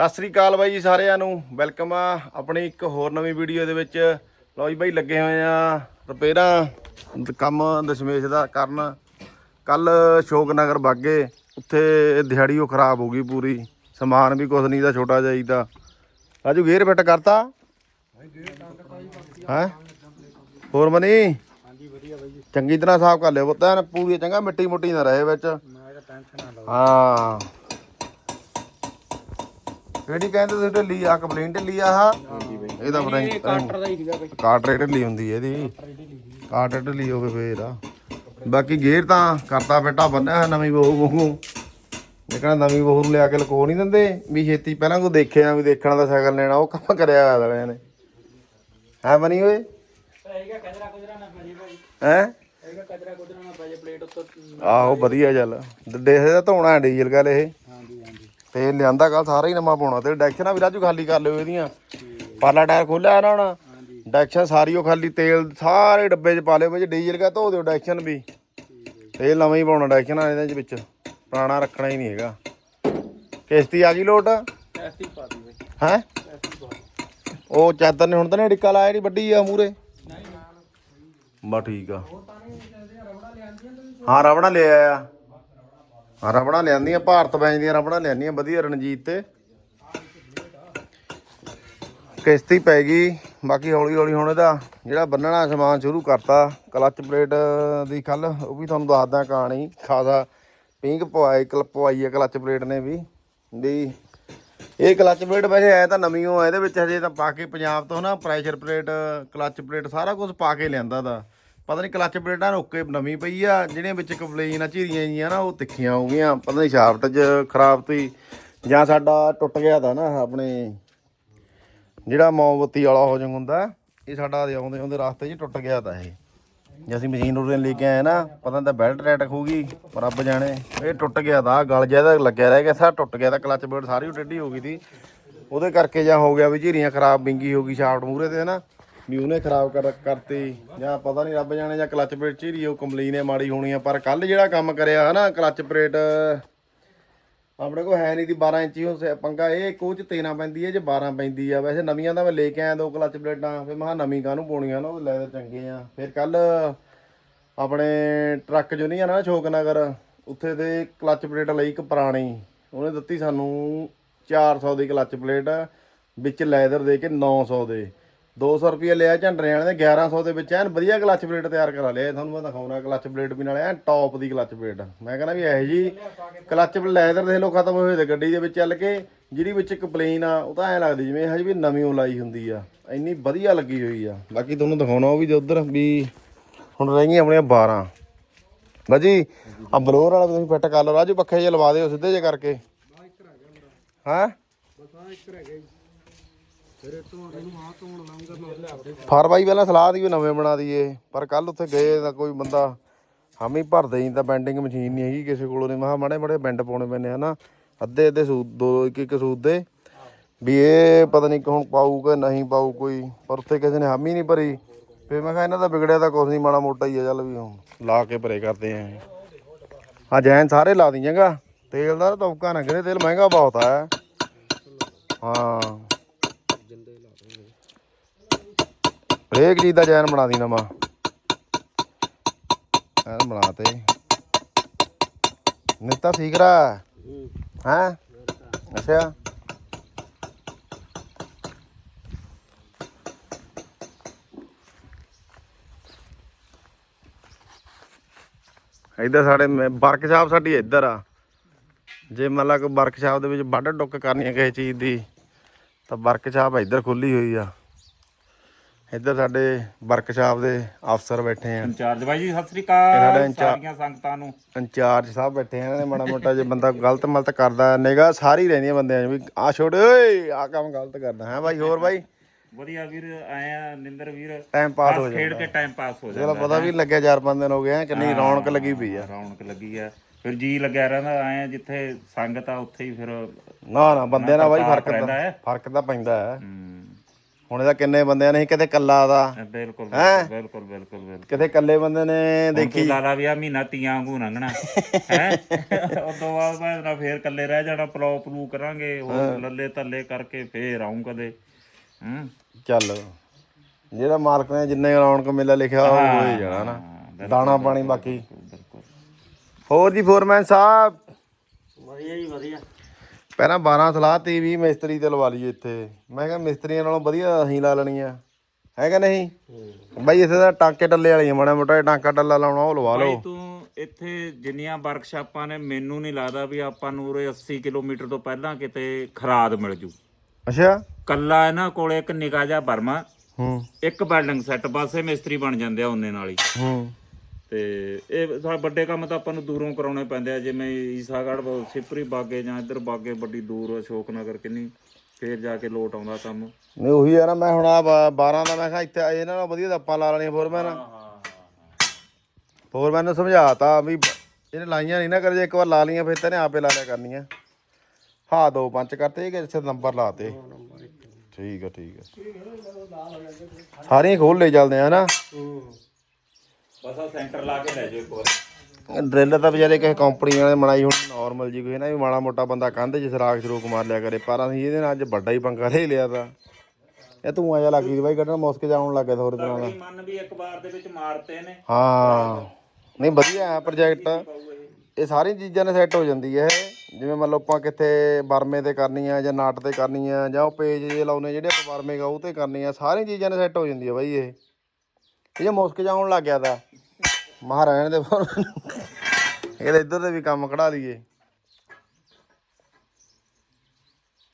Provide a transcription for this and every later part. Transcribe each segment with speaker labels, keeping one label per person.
Speaker 1: ਸਤਿ ਸ੍ਰੀ ਅਕਾਲ ਬਾਈ ਜੀ ਸਾਰਿਆਂ ਨੂੰ। ਵੈਲਕਮ ਆ ਆਪਣੀ ਇੱਕ ਹੋਰ ਨਵੀਂ ਵੀਡੀਓ ਦੇ ਵਿੱਚ। ਲਓ ਜੀ ਬਾਈ, ਲੱਗੇ ਹੋਏ ਆ ਰਿਪੇਅਰਾਂ ਕੰਮ ਦਸ਼ਮੇਸ਼ ਦਾ ਕਰਨ। ਕੱਲ ਸ਼ੋਕਨਗਰ ਬਾਗੇ ਉੱਥੇ ਦਿਹਾੜੀ ਉਹ ਖਰਾਬ ਹੋ ਗਈ ਪੂਰੀ। ਸਮਾਨ ਵੀ ਕੁਛ ਨਹੀਂ ਦਾ, ਛੋਟਾ ਜਿਹਾ ਹੀ ਦਾ। ਰਾਜੂ ਗੇਅਰ ਫਿੱਟ ਕਰਤਾ? ਹੈ? ਹੋਰ ਮਨੀ? ਚੰਗੀ ਤਰ੍ਹਾਂ ਸਾਫ਼ ਕਰ ਲਿਓ ਪੁੱਤ। ਐਨ ਪੂਰੀ ਚੰਗਾ ਮਿੱਟੀ ਮੁੱਟੀ ਨਾ ਰਹੇ ਵਿੱਚ। ਹਾਂ। ਕਿਹੜੀ ਕਹਿੰਦੇ ਤੁਸੀਂ ਢਿੱਲੀ ਆ ਕੰਪਲੇਂਟ ਢਿੱਲੀ ਆ ਆਹ? ਇਹ ਤਾਂ ਫਰੈਂਚ
Speaker 2: ਕਾਟਰ ਦਾ ਹੀ ਸੀਗਾ ਬਾਈ।
Speaker 1: ਕਾਟਰੇ ਢਿੱਲੀ ਹੁੰਦੀ ਹੈ ਇਹਦੀ। ਕਾਟਰ ਢਿੱਲੀ ਹੋਵੇ ਫੇਰ ਆ। ਬਾਕੀ ਗੇਅਰ ਤਾਂ ਕਰਤਾ ਬੇਟਾ ਬੰਨਿਆ ਹੋਇਆ ਨਵੀਂ ਬਹੂ ਵਾਂਗੂ। ਜਿਹੜਾ ਨਵੀਂ ਬਹੂ ਨੂੰ ਲਿਆ ਕੇ ਲਕੋ ਨਹੀਂ ਦਿੰਦੇ। ਵੀ ਛੇਤੀ ਪਹਿਲਾਂ ਕੋ ਦੇਖਿਆ ਵੀ ਦੇਖਣ ਦਾ ਸਾਈਕਲ ਲੈਣਾ ਉਹ ਕੰਮ ਕਰਿਆ ਹੋਇਆ ਵਾਲਿਆਂ ਨੇ। ਹੈ ਬਣੀ ਓਏ?
Speaker 2: ਹੈਗਾ ਕਚਰਾ ਕੁਚਰਾ ਨਾ ਪਜੇ ਬਾਈ
Speaker 1: ਹੈ?
Speaker 2: ਹੈਗਾ ਕਚਰਾ ਕੁਚਰਾ ਨਾ ਪਜੇ ਪਲੇਟ ਉੱਤੇ।
Speaker 1: ਆਹੋ ਵਧੀਆ ਚੱਲ। ਦੇਖਦੇ ਤਾਂ ਧੋਣਾ ਡੀਜ਼ਲ ਗੱਲ ਇਹ।
Speaker 2: ਹਾਂਜੀ ਹਾਂਜੀ।
Speaker 1: ਤੇ ਲਿਆਂਦਾ ਕੱਲ ਸਾਰਾ ਹੀ ਨਵਾਂ ਪਾਉਣਾ ਤੇ ਡੈਕਸ਼ਨਾਂ ਵੀ ਰਾਜੂ ਖਾਲੀ ਕਰ ਲਿਓ ਇਹਦੀਆਂ। ਪਾਲਾ ਟਾਇਰ ਖੋਲਿਆ ਨਾ। ਹੁਣ ਡੈਕਸ਼ਨ ਸਾਰੀ ਉਹ ਖਾਲੀ ਤੇਲ ਸਾਰੇ ਡੱਬੇ 'ਚ ਪਾ ਲਿਓ ਵਿੱਚ ਡੀਜ਼ਲ ਕਾ ਧੋ ਦਿਓ ਡੈਕਸ਼ਨ ਵੀ। ਤੇਲ ਨਵਾਂ ਹੀ ਪਾਉਣਾ ਡੈਕਸ਼ਨ ਆ ਇਹਦੇ ਵਿੱਚ ਪੁਰਾਣਾ ਰੱਖਣਾ ਹੀ ਨਹੀਂ ਹੈਗਾ। ਕਿਸ਼ਤੀ ਆ ਗਈ ਲੋਟ?
Speaker 2: ਐਸਟੀ ਪਾ ਦੀ ਬਾਈ।
Speaker 1: ਹੈ? ਉਹ ਚਾਦਰ ਨੇ ਹੁਣ ਤਾਂ ਨੇ ਡਿੱਕਾ ਲਾਇਆ ਜਿਹੜੀ ਵੱਡੀ ਆ ਮੂਰੇ?
Speaker 2: ਨਹੀਂ ਨਾਲ
Speaker 1: ਬਾ ਠੀਕ ਆ। ਹਾਂ ਰਬੜਾ ਲੈ ਆਇਆ। ਰਬੜਾ ਲਿਆਂਦੀਆਂ ਭਾਰਤ ਬੈਂਚ ਦੀਆਂ ਰਬੜਾ ਲਿਆਂਦੀਆਂ ਵਧੀਆ ਰਣਜੀਤ ਤੇ। ਕਿਸ਼ਤੀ ਪੈ ਗਈ, ਬਾਕੀ ਹੌਲੀ ਹੌਲੀ ਹੁਣ ਇਹਦਾ ਜਿਹੜਾ ਬੰਨਣਾ ਸਮਾਨ ਸ਼ੁਰੂ ਕਰਤਾ, ਕਲੱਚ ਪਲੇਟ ਦੀ ਕੱਲ ਉਹ ਵੀ ਤੁਹਾਨੂੰ ਦੱਸਦਾ ਕਹਾਣੀ। ਖਾਸਾ ਪਿੰਕ ਪਵਾਈ ਕਲ ਪਵਾਈ ਹੈ ਕਲੱਚ ਪਲੇਟ ਨੇ ਵੀ। ਵੀ ਇਹ ਕਲੱਚ ਪਲੇਟ ਵੈਸੇ ਐ ਤਾਂ ਨਵੀਂ ਓ ਇਹਦੇ ਵਿੱਚ ਹਜੇ ਤਾਂ ਪਾ ਕੇ ਪੰਜਾਬ ਤੋਂ ਨਾ ਪ੍ਰੈਸ਼ਰ ਪਲੇਟ, ਕਲੱਚ ਪਲੇਟ ਸਾਰਾ ਕੁਝ ਪਾ ਕੇ ਲਿਆਂਦਾ ਦਾ। ਪਤਾ ਨਹੀਂ ਕਲੱਚ ਪਲੇਟਾਂ ਕੇ ਨਵੀਂ ਪਈ ਆ ਜਿਹੜੀਆਂ ਵਿੱਚ ਕੰਪਲੇਨ ਆ, ਝੀਰੀਆਂ ਜੀਆਂ ਨਾ, ਉਹ ਤਿੱਖੀਆਂ ਹੋ ਗਈਆਂ। ਪਤਾ ਨਹੀਂ ਸ਼ਾਫਟ 'ਚ ਖਰਾਬ ਤੀ ਜਾਂ ਸਾਡਾ ਟੁੱਟ ਗਿਆ ਤਾਂ ਨਾ ਆਪਣੇ, ਜਿਹੜਾ ਮੋਮਬੱਤੀ ਵਾਲਾ ਹੋ ਜੰਗ ਹੁੰਦਾ, ਇਹ ਸਾਡਾ ਆਉਂਦੇ ਆਉਂਦੇ ਰਸਤੇ 'ਚ ਟੁੱਟ ਗਿਆ ਤਾਂ ਇਹ। ਜੇ ਅਸੀਂ ਮਸ਼ੀਨ ਉਰੇ ਲੈ ਕੇ ਆਏ ਨਾ, ਪਤਾ ਤਾਂ ਬੈਲਟ ਰੈਟ ਖੂਗੀ ਰੱਬ ਜਾਣੇ, ਇਹ ਟੁੱਟ ਗਿਆ ਤਾਂ ਗਲ ਜਿਹਾ ਤਾਂ ਲੱਗਿਆ ਰਹਿ ਗਿਆ, ਸਾਰਾ ਟੁੱਟ ਗਿਆ ਤਾਂ ਕਲੱਚ ਬੋਰਡ ਸਾਰੀ ਟੇਢੀ ਹੋ ਗਈ ਸੀ। ਉਹਦੇ ਕਰਕੇ ਜਾਂ ਹੋ ਗਿਆ ਵੀ ਝੀਰੀਆਂ ਖਰਾਬ, ਬਿੰਗੀ ਹੋ ਗਈ, ਸ਼ਾਫਟ ਮੂਰੇ ਤੇ ਨਾ ਵੀ ਉਹਨੇ ਖਰਾਬ ਕਰ ਕਰਤੀ, ਜਾਂ ਪਤਾ ਨਹੀਂ ਰੱਬ ਜਾਣੇ ਜਾਂ ਕਲੱਚ ਪਲੇਟ ਚੀਰੀ ਉਹ ਕੰਪਲੀਨ ਹੈ ਮਾੜੀ ਹੋਣੀ ਆ, ਪਰ ਕੱਲ ਜਿਹੜਾ ਕੰਮ ਕਰਿਆ ਹਨਾ, ਕਲੱਚ ਪਲੇਟ, ਆਪਣੇ ਕੋਲ ਹੈ ਨਹੀਂ ਦੀ 12 ਇੰਚੀ ਹੋ ਸ- ਪੰਗਾ ਇਹ ਕੋਚ 13 ਪੈਂਦੀ ਹੈ, ਜੇ 12 ਪੈਂਦੀ ਆ, ਵੈਸੇ ਨਵੀਆਂ ਤਾਂ ਮੈਂ ਲੈ ਕੇ ਆਇਆ ਦੋ ਕਲੱਚ ਪਲੇਟਾਂ, ਫਿਰ ਮੈਂ ਕਿਹਾ ਨਵੀਂ ਕਾਹਨੂੰ ਪਾਉਣੀਆਂ ਨਾ, ਉਹ ਲੈਦਰ ਚੰਗੇ ਆ। ਫਿਰ ਕੱਲ ਆਪਣੇ ਟਰੱਕ ਜੋ ਨਹੀਂ ਆ ਨਾ ਸ਼ੋਕਨਗਰ ਉੱਥੇ ਤੇ ਕਲੱਚ ਪਲੇਟ ਲਈ ਇੱਕ ਪੁਰਾਣੀ, ਉਹਨੇ ਦਿੱਤੀ ਸਾਨੂੰ 400 ਦੀ ਕਲੱਚ ਪਲੇਟ, ਵਿੱਚ ਲੈਦਰ ਦੇ ਕੇ 900 ਦੇ। 200 ਰੁਪਏ ਲਿਆ ਝੰਡਰੇ ਵਾਲੇ ਨੇ 1100 ਦੇ ਵਿੱਚ ਐਨ ਵਧੀਆ ਕਲੱਚ ਪਲੇਟ ਤਿਆਰ ਕਰਾ ਲਿਆ। ਤੁਹਾਨੂੰ ਮੈਂ ਦਿਖਾਉਣਾ, ਕਲੱਚ ਪਲੇਟ ਵੀ ਨਾਲ ਐਨ ਟੌਪ ਦੀ ਕਲੱਚ ਪਲੇਟ। ਮੈਂ ਕਹਿੰਦਾ ਵੀ ਇਹੋ ਜੀ ਕਲੱਚ ਲੈਦਰ ਦੇ ਲੋ ਖਤਮ ਹੋਏ ਤੇ ਗੱਡੀ ਦੇ ਵਿੱਚ ਚੱਲ ਕੇ ਜਿਹੜੀ ਵਿੱਚ ਇੱਕ ਪਲੇਨ ਆ, ਉਹ ਤਾਂ ਐ ਲੱਗਦੀ ਜਿਵੇਂ ਹਜੇ ਵੀ ਨਵੀਂ ਓ ਲਾਈ ਹੁੰਦੀ ਆ। ਇੰਨੀ ਵਧੀਆ ਲੱਗੀ ਹੋਈ ਆ। ਬਾਕੀ ਤੁਹਾਨੂੰ ਦਿਖਾਉਣਾ ਉਹ ਵੀ ਉਧਰ ਵੀ ਹੁਣ ਰਹਿ ਗਈਆਂ ਆਪਣੀਆਂ 12 ਬਾਜੀ ਆ ਬਲੋਰ ਵਾਲਾ ਤੁਸੀਂ ਫਿੱਟ ਕਰ ਲਓ, ਰਾਜੂ ਪੱਖੇ ਜੇ ਲਵਾ ਦਿਓ ਸਿੱਧੇ ਜੇ ਕਰਕੇ। ਹਾਂ?
Speaker 2: ਇੱਕ ਰਹਿ ਗਿਆ ਜੀ ਫਿਰ ਇਹ ਆ ਤੋਂ ਲਾਉਂਗਾ ਮੈਂ ਲਿਆ
Speaker 1: ਫਰ ਪਹਿਲਾਂ ਸਲਾਹ ਦੀ ਵੀ ਨਵੇਂ ਬਣਾ ਦਈਏ। ਪਰ ਕੱਲ ਉੱਥੇ ਗਏ ਤਾਂ ਕੋਈ ਬੰਦਾ ਹਾਮੀ ਭਰਦੇ ਹੀ ਤਾਂ ਬੈਂਡਿੰਗ ਮਸ਼ੀਨ ਨਹੀਂ ਹੈਗੀ ਕਿਸੇ ਕੋਲੋਂ ਨਹੀਂ ਮਹਾ ਮਾੜੇ ਮਾੜੇ ਬੈਂਡ ਪਾਉਣੇ ਪੈਣੇ ਹਨਾ? ਅੱਧੇ ਅੱਧੇ ਸੂਤ, ਦੋ, ਇੱਕ ਇੱਕ ਸੂਤ ਦੇ। ਵੀ ਇਹ ਪਤਾ ਨਹੀਂ ਹੁਣ ਪਾਊ ਕਿ ਨਹੀਂ ਪਾਊ ਕੋਈ, ਪਰ ਉੱਥੇ ਕਿਸੇ ਨੇ ਹਾਮੀ ਨਹੀਂ ਭਰੀ। ਫੇ ਮੈਂ ਕਿਹਾ ਇਹਨਾਂ ਦਾ ਵਿਗੜਿਆ ਤਾਂ ਕੁਛ ਨਹੀਂ ਮਾੜਾ ਮੋਟਾ ਹੀ ਆ, ਚੱਲ ਵੀ ਹੁਣ ਲਾ ਕੇ ਭਰੇ ਕਰਦੇ ਆ। ਆ ਜੈਨ ਸਾਰੇ ਲਾ ਦੀ ਚੰਗਾ ਤੇਲ ਦਾ ਤੌਕਾ ਨਾ ਕਰੇ, ਤੇਲ ਮਹਿੰਗਾ ਬਹੁਤ ਆ। ਹਾਂ
Speaker 2: ਜਿੰਦੇ ਲਾ ਦੂੰਗੇ
Speaker 1: ਹਰੇਕ ਚੀਜ਼ ਦਾ ਜੈਨ ਬਣਾ ਦੀ ਨਵਾਂ। ਐਨ ਬਣਾ ਤੇ ਨਿੱਤਾ ਠੀਕ ਰਾ ਹੈ? ਅੱਛਾ। ਇੱਧਰ ਸਾਡੇ ਵਰਕਸ਼ਾਪ ਸਾਡੀ ਇੱਧਰ ਆ। ਜੇ ਮੰਨ ਲਾ ਕੋਈ ਵਰਕਸ਼ਾਪ ਦੇ ਵਿੱਚ ਵੱਢ ਟੁੱਕ ਕਰਨੀ ਹੈ ਕਿਸੇ ਚੀਜ਼ ਦੀ, ਤਾਂ ਵਰਕਸ਼ਾਪ ਇੱਧਰ ਖੁੱਲੀ ਹੋਈ ਆ। ਇੱਧਰ ਸਾਡੇ ਵਰਕਸ਼ਾਪ ਦੇ ਅਫਸਰ ਬੈਠੇ ਆ।
Speaker 3: ਇੰਚਾਰਜ ਬਾਈ ਜੀ ਸਤਿ ਸ੍ਰੀ ਅਕਾਲ। ਸਾਰੀਆਂ ਸੰਗਤਾਂ ਨੂੰ।
Speaker 1: ਇੰਚਾਰਜ ਸਾਹਿਬ ਬੈਠੇ ਆ ਇਹਨਾਂ ਮਾੜਾ ਮੋਟਾ ਜੇ ਬੰਦਾ ਗਲਤ ਮਲਤ ਕਰਦਾ ਨਿਗਾਹ ਸਾਰੀ ਰਹਿੰਦੀ ਆ ਬੰਦਿਆਂ 'ਚ ਵੀ ਆ ਛੋੜ ਓਏ ਆ ਕੰਮ ਗਲਤ ਕਰਦਾ। ਹੈ ਬਾਈ ਹੋਰ ਬਾਈ?
Speaker 3: ਵਧੀਆ ਵੀਰ ਆਏ ਆ ਨਿੰਦਰ ਵੀਰ।
Speaker 1: ਟਾਈਮ ਪਾਸ ਹੋ
Speaker 3: ਬਸ ਖੇਡ
Speaker 1: ਜਾਂਦਾ।
Speaker 3: ਕੇ ਟਾਈਮ ਪਾਸ ਹੋ
Speaker 1: ਚਲੋ
Speaker 3: ਜਾਂਦਾ।
Speaker 1: ਪਤਾ ਵੀ ਲੱਗਿਆ ਚਾਰ ਪੰਜ ਦਿਨ ਹੋ ਗਏ ਆ ਕਿੰਨੀ ਰੌਣਕ ਲੱਗੀ ਪਈ ਆ।
Speaker 3: ਰੌਣਕ ਲੱਗੀ ਆ। ਫਿਰ ਜੀ ਲੱਗਿਆ ਰਹਿੰਦਾ ਆਏ ਆ ਜਿੱਥੇ ਸੰਗਤ ਆ ਉੱਥੇ ਹੀ ਫਿਰ
Speaker 1: ਨਾ ਨਾ ਬੰਦੇ ਨਾਲ ਬਾਈ ਫ਼ਰਕ
Speaker 3: ਰਹਿੰਦਾ
Speaker 1: ਤਾਂ
Speaker 3: ਹੈ।
Speaker 1: ਫ਼ਰਕ ਤਾਂ ਪੈਂਦਾ ਹੈ।
Speaker 3: ਹਮ,
Speaker 1: ਹੁਣ ਇਹਦਾ ਕਿੰਨੇ ਬੰਦਿਆਂ ਨੇ ਕਿਤੇ ਕੱਲਾ ਦਾ।
Speaker 3: ਬਿਲਕੁਲ ਬਿਲਕੁਲ ਬਿਲਕੁਲ ਬਿਲਕੁਲ
Speaker 1: ਕਿਤੇ ਕੱਲੇ ਬੰਦੇ ਨੇ
Speaker 3: ਦੇਖੀ। ਲਾਲਾ ਵੀ ਆ ਮਹੀਨਾ ਤੀਆਂ ਵਾਂਗੂ ਲੰਘਣਾ। ਹੈ? ਤੋਂ ਬਾਅਦ ਮੈਂ ਨਾ ਫੇਰ ਇਕੱਲੇ ਰਹਿ ਜਾਣਾ ਪਲੋ ਪਲੂ ਕਰਾਂਗੇ ਹੋਰ ਲੱਲੇ ਤੱਲੇ ਕਰਕੇ ਫੇਰ ਆਉਂ ਕਦੇ। ਹੂੰ?
Speaker 1: ਚੱਲ ਜਿਹੜਾ ਮਾਲਕ ਨੇ ਜਿੰਨੇ ਰੌਣਕ ਮੇਲਾ ਲਿਖਿਆ ਉਹ ਹੋ। ਹੀ ਜਾਣਾ ਨਾ। ਦਾਣਾ ਪਾਣੀ ਬਾਕੀ।
Speaker 3: ਬਿਲਕੁਲ।
Speaker 1: ਹੋਰ ਜੀ ਫੋਰਮੈਨ ਸਾਹਿਬ।
Speaker 2: ਵਧੀਆ ਜੀ ਵਧੀਆ।
Speaker 1: ਪਹਿਲਾਂ 12 ਸਲਾਹ ਤੀ ਵੀ ਮਿਸਤਰੀ ਤੇ ਲਵਾ ਲਈਏ ਇੱਥੇ। ਮੈਂ ਕਿਹਾ ਮਿਸਤਰੀਆਂ ਨਾਲੋਂ ਵਧੀਆ ਅਸੀਂ ਲਾ ਲੈਣੀ ਆ। ਹੈਗਾ ਨਹੀਂ? ਬਾਈ ਇੱਥੇ ਤਾਂ ਟਾਂਕੇ ਟੱਲੇ ਵਾਲੀਆਂ ਮਾੜਾ ਮੋਟਾ ਟਾਂਕਾ ਟੱਲਾ ਲਾਉਣਾ ਉਹ ਲਵਾ ਲਓ।
Speaker 3: ਤੂੰ ਇੱਥੇ ਜਿੰਨੀਆਂ ਵਰਕਸ਼ਾਪਾਂ ਨੇ ਮੈਨੂੰ ਨਹੀਂ ਲੱਗਦਾ ਵੀ ਆਪਾਂ ਨੂੰ ਉਰੇ 80 ਕਿਲੋਮੀਟਰ ਤੋਂ ਪਹਿਲਾਂ ਕਿਤੇ ਖਰਾਦ ਮਿਲ ਜੂ।
Speaker 1: ਅੱਛਾ?
Speaker 3: ਕੱਲਾ ਇਹਨਾਂ ਕੋਲੇ ਇੱਕ ਨਿਕਾ ਜਿਹਾ ਬਰਮਾ
Speaker 1: ਹੂੰ।
Speaker 3: ਇੱਕ ਬਿਲਡਿੰਗ ਸੈੱਟ ਪਾਸੇ ਮਿਸਤਰੀ ਬਣ ਜਾਂਦੇ ਆ ਉਹਨੇ ਨਾਲ ਹੀ।
Speaker 1: ਹੂੰ।
Speaker 3: ਤੇ ਇਹ ਸਾ ਵੱਡੇ ਕੰਮ ਤਾਂ ਆਪਾਂ ਨੂੰ ਦੂਰੋਂ ਕਰਾਉਣੇ ਪੈਂਦੇ ਆ ਜਿਵੇਂ ਈਸਾਗੜ੍ਹ ਸਿਪਰੀ ਬਾਗੇ ਜਾਂ ਇੱਧਰ ਬਾਗੇ ਵੱਡੀ ਦੂਰ ਅਸ਼ੋਕ ਨਗਰ ਕਿੰਨੀ ਫੇਰ ਜਾ ਕੇ ਲੋਟ ਆਉਂਦਾ ਕੰਮ।
Speaker 1: ਨਹੀਂ ਉਹੀ ਆ ਨਾ ਮੈਂ ਹੁਣ ਆ 12 ਦਾ ਮੈਂ ਕਿਹਾ ਇੱਥੇ ਇਹਨਾਂ ਨਾਲ ਵਧੀਆ ਆਪਾਂ ਲਾ ਲੈਣੀਆਂ ਫੋਰਮੈਨ ਫੋਰਮੈਨ ਨੂੰ ਸਮਝਾਤਾ ਵੀ ਇਹਨੇ ਲਾਈਆਂ ਨਹੀਂ ਨਾ ਕਰ ਜੇ ਇੱਕ ਵਾਰ ਲਾ ਲੀਆਂ ਫਿਰ ਤਾਂ ਇਹਨੇ ਆਪੇ ਲਾ ਲਿਆ ਕਰਨੀਆਂ। ਹਾਂ ਦੋ ਪੰਜ ਕਰਤੇ ਇਹ ਕਿਸੇ ਨੰਬਰ ਲਾਤੇ ਠੀਕ ਆ ਠੀਕ ਆ। ਸਾਰੀਆਂ ਖੋਲ ਲੈ ਚੱਲਦੇ ਆ ਨਾ
Speaker 2: ਹੂੰ।
Speaker 3: ਬਸ ਆ ਸੈਂਟਰ ਲਾ ਕੇ ਲੈ ਜਾਓ ਇੱਕ ਵਾਰ।
Speaker 1: ਡਰਿੱਲ ਤਾਂ ਵਿਚਾਰੇ ਕਿਸੇ ਕੰਪਨੀ ਵਾਲੇ ਬਣਾਈ ਹੁਣ ਨਾਰਮਲ ਜੀ ਕੋਈ ਨਾ ਵੀ ਮਾੜਾ ਮੋਟਾ ਬੰਦਾ ਕੰਧ 'ਚ ਸਰਾਖ ਸਰੂਕ ਮਾਰ ਲਿਆ ਕਰੇ ਪਰ ਅਸੀਂ ਇਹਦੇ ਨਾਲ ਅੱਜ ਵੱਡਾ ਹੀ ਪੰਗਾ ਲੈ ਲਿਆ ਤਾਂ। ਇਹ ਤੂੰ ਆਇਆ ਲੱਗੀ ਦੀ ਬਾਈ ਕੱਢਣ ਮੁਸਕ ਜਾਉਣ ਲੱਗ ਗਿਆ ਥੋੜੇ ਦਿਨਾਂ ਦਾ।
Speaker 3: ਮਨ ਵੀ ਇੱਕ ਵਾਰ ਦੇ ਵਿੱਚ ਮਾਰਤੇ ਨੇ।
Speaker 1: ਹਾਂ। ਨਹੀਂ ਵਧੀਆ ਹੈ ਪ੍ਰੋਜੈਕਟ ਇਹ ਸਾਰੀਆਂ ਚੀਜ਼ਾਂ ਨੇ ਸੈੱਟ ਹੋ ਜਾਂਦੀ ਹੈ ਇਹ। ਜਿਵੇਂ ਮੰਨ ਲਓ ਆਪਾਂ ਕਿੱਥੇ ਬਰਮੇ ਤੇ ਕਰਨੀ ਆ ਜਾਂ ਨਾਟ ਤੇ ਕਰਨੀ ਆ ਜਾਂ ਉਹ ਪੇਜ ਜੇ ਲਾਉਨੇ ਜਿਹੜੇ ਆਪਾਂ ਬਰਮੇ ਗਾ ਉਹ ਤੇ ਕਰਨੀ ਆ ਸਾਰੀਆਂ ਚੀਜ਼ਾਂ ਨੇ ਸੈੱਟ ਹੋ ਜਾਂਦੀ ਹੈ ਬਾਈ ਇਹ। ਇਹ ਜੇ ਮੁਸਕ ਜਾਉਣ ਲੱਗ ਗਿਆ ਤਾਂ। ਮਹਾਰਾਣ ਦੇ ਇਹਦੇ ਇੱਧਰ ਦੇ ਵੀ ਕੰਮ ਕਢਾ ਲਈਏ।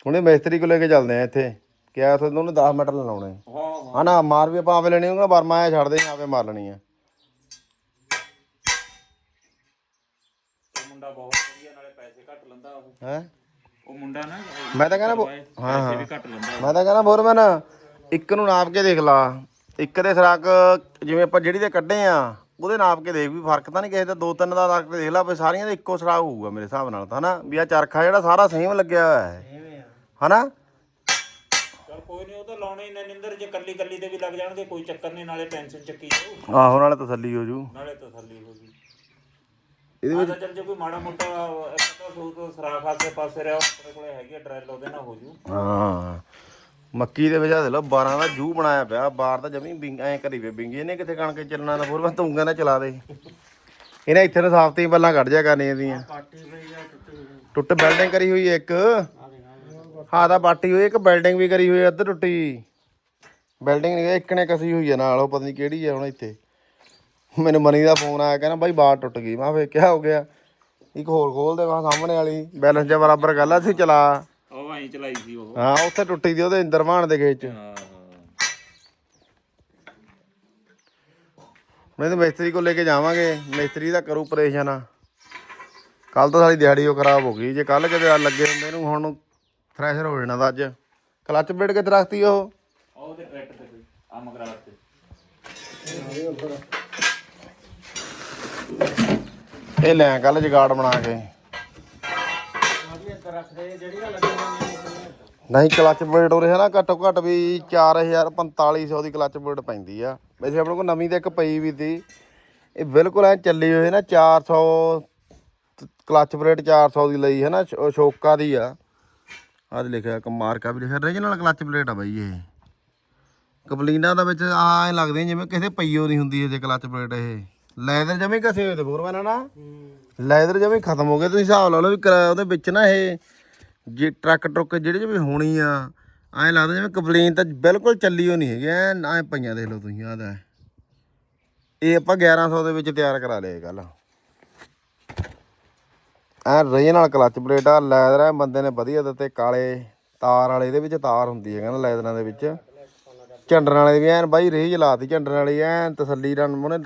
Speaker 1: ਹੁਣੇ ਮਿਸਤਰੀ ਕੋ ਲੈ ਕੇ ਚੱਲਦੇ ਆ ਇੱਥੇ। ਕਿਹਾ ਉੱਥੇ ਉਹਨੇ 10 ਮਿੰਟ ਲਾਉਣੇ।
Speaker 3: ਹਾਂ ਹਾਂ
Speaker 1: ਹਾਂ ਨਾ ਮਾਰ ਵੀ ਆਪਾਂ ਆਵੇ ਲੈਣੀ ਹੋਊਗਾ ਬਰਮਾ ਆ ਛੱਡ ਦੇ ਆਪੇ ਮਾਰ ਲੈਣੀ ਆ।
Speaker 3: ਮੁੰਡਾ ਬਹੁਤ ਵਧੀਆ ਨਾਲੇ ਪੈਸੇ ਘੱਟ ਲੈਂਦਾ ਉਹ।
Speaker 1: ਹੈ?
Speaker 3: ਉਹ ਮੁੰਡਾ ਨਾ
Speaker 1: ਮੈਂ ਤਾਂ ਕਹਿੰਦਾ
Speaker 3: ਲੈਂਦਾ
Speaker 1: ਮੈਂ ਤਾਂ ਕਹਿੰਦਾ ਫੋਰਮੈਨ ਇੱਕ ਨੂੰ ਨਾਪ ਕੇ ਦੇਖ ਲਾ। ਇੱਕ ਦੇ ਸਰਾਕ ਜਿਵੇਂ ਆਪਾਂ ਜਿਹੜੀ ਦੇ ਕੱਢੇ ਆ ਉਹਦੇ ਨਾਪ ਕੇ ਦੇਖ ਵੀ ਫ਼ਰਕ ਤਾਂ ਨਹੀਂ ਕਿਸੇ ਦਾ ਦੋ ਤਿੰਨ ਦਾ ਨਾਪ ਕੇ ਦੇਖ ਲਾ ਵੀ ਸਾਰੀਆਂ ਦੇ ਇੱਕੋ ਸਰਾਕ ਹੋਊਗਾ ਮੇਰੇ ਹਿਸਾਬ ਨਾਲ ਤਾਂ ਹਨਾ? ਵੀ ਆ ਚਰਖਾ ਜਿਹੜਾ ਸਾਰਾ ਸੇਮ ਲੱਗਿਆ ਹੋਇਆ ਹੈ। ਹਨਾ?
Speaker 3: ਚਲ ਕੋਈ ਨਹੀਂ ਉਹ ਤਾਂ ਲਾਉਣੇ ਹੀ ਨੇ ਨਿੰਦਰ ਜੇ ਕੱਲੀ ਕੱਲੀ ਤੇ ਵੀ ਲੱਗ ਜਾਣਗੇ ਕੋਈ ਚੱਕਰ ਨਹੀਂ ਨਾਲੇ ਟੈਨਸ਼ਨ ਚੱਕੀ ਜਾਊ।
Speaker 1: ਆਹੋ ਨਾਲੇ ਤਸੱਲੀ ਹੋ ਜੂ।
Speaker 3: ਨਾਲੇ ਤਸੱਲੀ ਹੋ ਗਈ
Speaker 1: ਇਹਦੇ
Speaker 3: ਤਾਂ ਚੱਲ ਜੇ ਕੋਈ ਮਾੜਾ ਮੋਟਾ ਇੱਕ ਤਾਂ ਫਰੂਟ ਸਰਾਖ ਆਸੇ ਪਾਸੇ ਰਿਹਾ ਆਪਣੇ ਕੋਲੇ ਹੈਗੀ ਡਰੈਲ ਉਹਦੇ ਨਾਲ ਹੋ ਜੂ।
Speaker 1: ਹਾਂ। ਮੱਕੀ ਦੇ ਵਜਾ ਦੇ ਲਓ 12 ਦਾ ਜੂ ਬਣਾਇਆ ਪਿਆ ਬਾਹਰ ਦਾ ਜਮੀ ਬਿੰਗ, ਐ ਕਰੀ ਵੇ ਬਿੰਗੀ ਇਹਨੇ ਕਿੱਥੇ ਕਣਕ ਚੱਲਣਾ ਨਾ ਫੋਰਮੈਨ ਤੂੰ ਕਹਿੰਦਾ ਚਲਾ ਦੇ। ਇਹਨੇ ਇੱਥੇ ਨੂੰ ਸਾਫ਼ ਤੀ ਬੱਲਾਂ ਕੱਢ ਜਾ ਕਰਨੀਆਂ ਇਹਦੀਆਂ
Speaker 2: ਟੁੱਟ
Speaker 1: ਬਿਲਡਿੰਗ ਕਰੀ ਹੋਈ ਇੱਕ। ਹਾਂ, ਤਾਂ ਬਾਟੀ ਹੋਈ, ਇੱਕ ਬਿਲਡਿੰਗ ਵੀ ਕਰੀ ਹੋਈ ਹੈ ਅੱਧ ਟੁੱਟੀ। ਬਿਲਡਿੰਗ ਨਹੀਂ ਇੱਕ ਨੇ ਕਸੀ ਹੋਈ ਹੈ ਨਾਲ, ਉਹ ਪਤਾ ਨਹੀਂ ਕਿਹੜੀ ਹੈ ਹੁਣ ਇੱਥੇ। ਮੈਨੂੰ ਮਨੀ ਦਾ ਫੋਨ ਆਇਆ, ਕਹਿੰਦਾ ਬਾਈ ਬਾਹਰ ਟੁੱਟ ਗਈ। ਮੈਂ ਫੇਰ ਕਿਹਾ ਹੋ ਗਿਆ? ਇੱਕ ਹੋਰ ਖੋਲ ਦੇ ਵਾ ਸਾਹਮਣੇ ਵਾਲੀ। ਬੈਲੈਂਸ ਜਿਹਾ ਬਰਾਬਰ ਗੱਲ ਆ ਸੀ ਚਲਾ।
Speaker 3: ਐਂ ਚਲਾਈ ਸੀ ਉਹ।
Speaker 1: ਹਾਂ ਉੱਥੇ ਟੁੱਟੀ ਦੀ ਉਹਦੇ ਇੰਦਰਮਾਨ ਦੇ ਖੇਚ
Speaker 3: ਹਾਂ
Speaker 1: ਮੈਂ ਤਾਂ ਮਿਸਤਰੀ ਕੋਲ ਲੈ ਕੇ ਜਾਵਾਂਗੇ। ਮਿਸਤਰੀ ਦਾ ਕਰੂ ਪਰੇਸ਼ਾਨ ਕੱਲ ਤਾਂ ਸਾਡੀ ਦਿਹਾੜੀ ਉਹ ਖਰਾਬ ਹੋ ਗਈ। ਜੇ ਕੱਲ ਕਿਤੇ ਆ ਲੱਗੇ ਹੁੰਦੇ ਨੂੰ ਹੁਣ ਫਰੈਸ਼ਰ ਹੋ ਜਾਣਾ ਤਾਂ ਅੱਜ। ਕਲੱਚ ਬੇੜ ਕੇ ਦਰਖਤੀ ਉਹ।
Speaker 3: ਉਹ ਉਹਦੇ ਟਰੈਕਟਰ ਤੇ ਕੋਈ ਆ ਮਗਰਾਟ ਤੇ।
Speaker 1: ਇਹ ਲੈ ਕੱਲ ਜਗਾੜ ਬਣਾ ਕੇ।
Speaker 2: ਲੱਗੀਆਂ ਨੇ
Speaker 1: ਨਹੀਂ ਕਲੱਚ ਉਰੇ ਹੈ ਨਾ ਘੱਟੋ ਘੱਟ ਵੀ 4000 4500 ਦੀ ਕਲੱਚ ਬੇੜ ਪੈਂਦੀ ਆ। ਵੈਸੇ ਆਪਣੇ ਕੋਲ ਨਵੀਂ ਤੇ ਇੱਕ ਪਈ ਵੀ ਸੀ। ਇਹ ਬਿਲਕੁਲ ਐ ਚੱਲੀ ਹੋਈ ਨਾ 400 ਕਲੱਚ ਬ੍ਰੇਡ 400 ਦੀ ਲਈ ਹੈ ਨਾ ਅਸ਼ੋਕਾ ਦੀ ਆ। ਆਹ ਲਿਖਿਆ ਇੱਕ ਮਾਰਕਾ ਵੀ ਲਿਖਿਆ ਰੀਜਨਲ ਕਲੱਚ ਪਲੇਟ ਆ ਬਾਈ ਇਹ। ਕਪਲੀਨਾ ਦਾ ਵਿੱਚ ਐ ਲੱਗਦੇ ਜਿਵੇਂ ਕਿਸੇ ਪਈਓ ਨਹੀਂ ਹੁੰਦੀ ਇਹ ਜੇ ਕਲੱਚ ਪਲੇਟ ਇਹ। ਲੈਦਰ ਜਮੇ ਕਸੇ ਹੋਏ ਤੇ ਫੋਰਮੈਨ ਨਾ। ਲੈਦਰ ਜਮੇ ਖਤਮ ਹੋ ਗਏ ਤੁਸੀਂ ਹਿਸਾਬ ਲਾ ਲਓ ਵੀ ਕਿਰਾਇਆ ਉਹਦੇ ਵਿੱਚ ਨਾ ਇਹ ਜੇ ਟਰੱਕ ਟਰੁੱਕ ਜਿਹੜੇ ਜਿਵੇਂ ਹੋਣੀ ਆ, ਐਂ ਲੱਗਦਾ ਜਿਵੇਂ ਕੰਪਲੇਨ ਤਾਂ ਬਿਲਕੁਲ ਚੱਲੀ ਹੋ ਨਹੀਂ ਹੈਗੀ, ਐ ਐ ਪਈਆਂ ਦੇਖ ਲਓ ਤੁਸੀਂ, ਆਹ ਦਾ ਇਹ ਆਪਾਂ 1100 ਦੇ ਵਿੱਚ ਤਿਆਰ ਕਰਾ ਲਿਆ ਕੱਲ ਐ ਨਾਲ ਕਲਚ ਪਲੇਟ ਆ ਲੈਦਰ ਐ ਬੰਦੇ ਨੇ ਵਧੀਆ ਦਿੱਤੇ ਕਾਲੇ ਤਾਰ ਵਾਲੇ, ਇਹਦੇ ਵਿੱਚ ਤਾਰ ਹੁੰਦੀ ਹੈ ਕਹਿੰਦਾ ਲੈਦਰਾਂ ਦੇ ਵਿੱਚ। ਝੰਡਣ ਵਾਲੇ ਵੀ ਐਨ ਬਾਈ ਰੇਜ ਲਾਤੀ ਝੰਡਣ ਵਾਲੀ, ਐਨ ਤਸੱਲੀ ਰਨ ਉਹਨੇ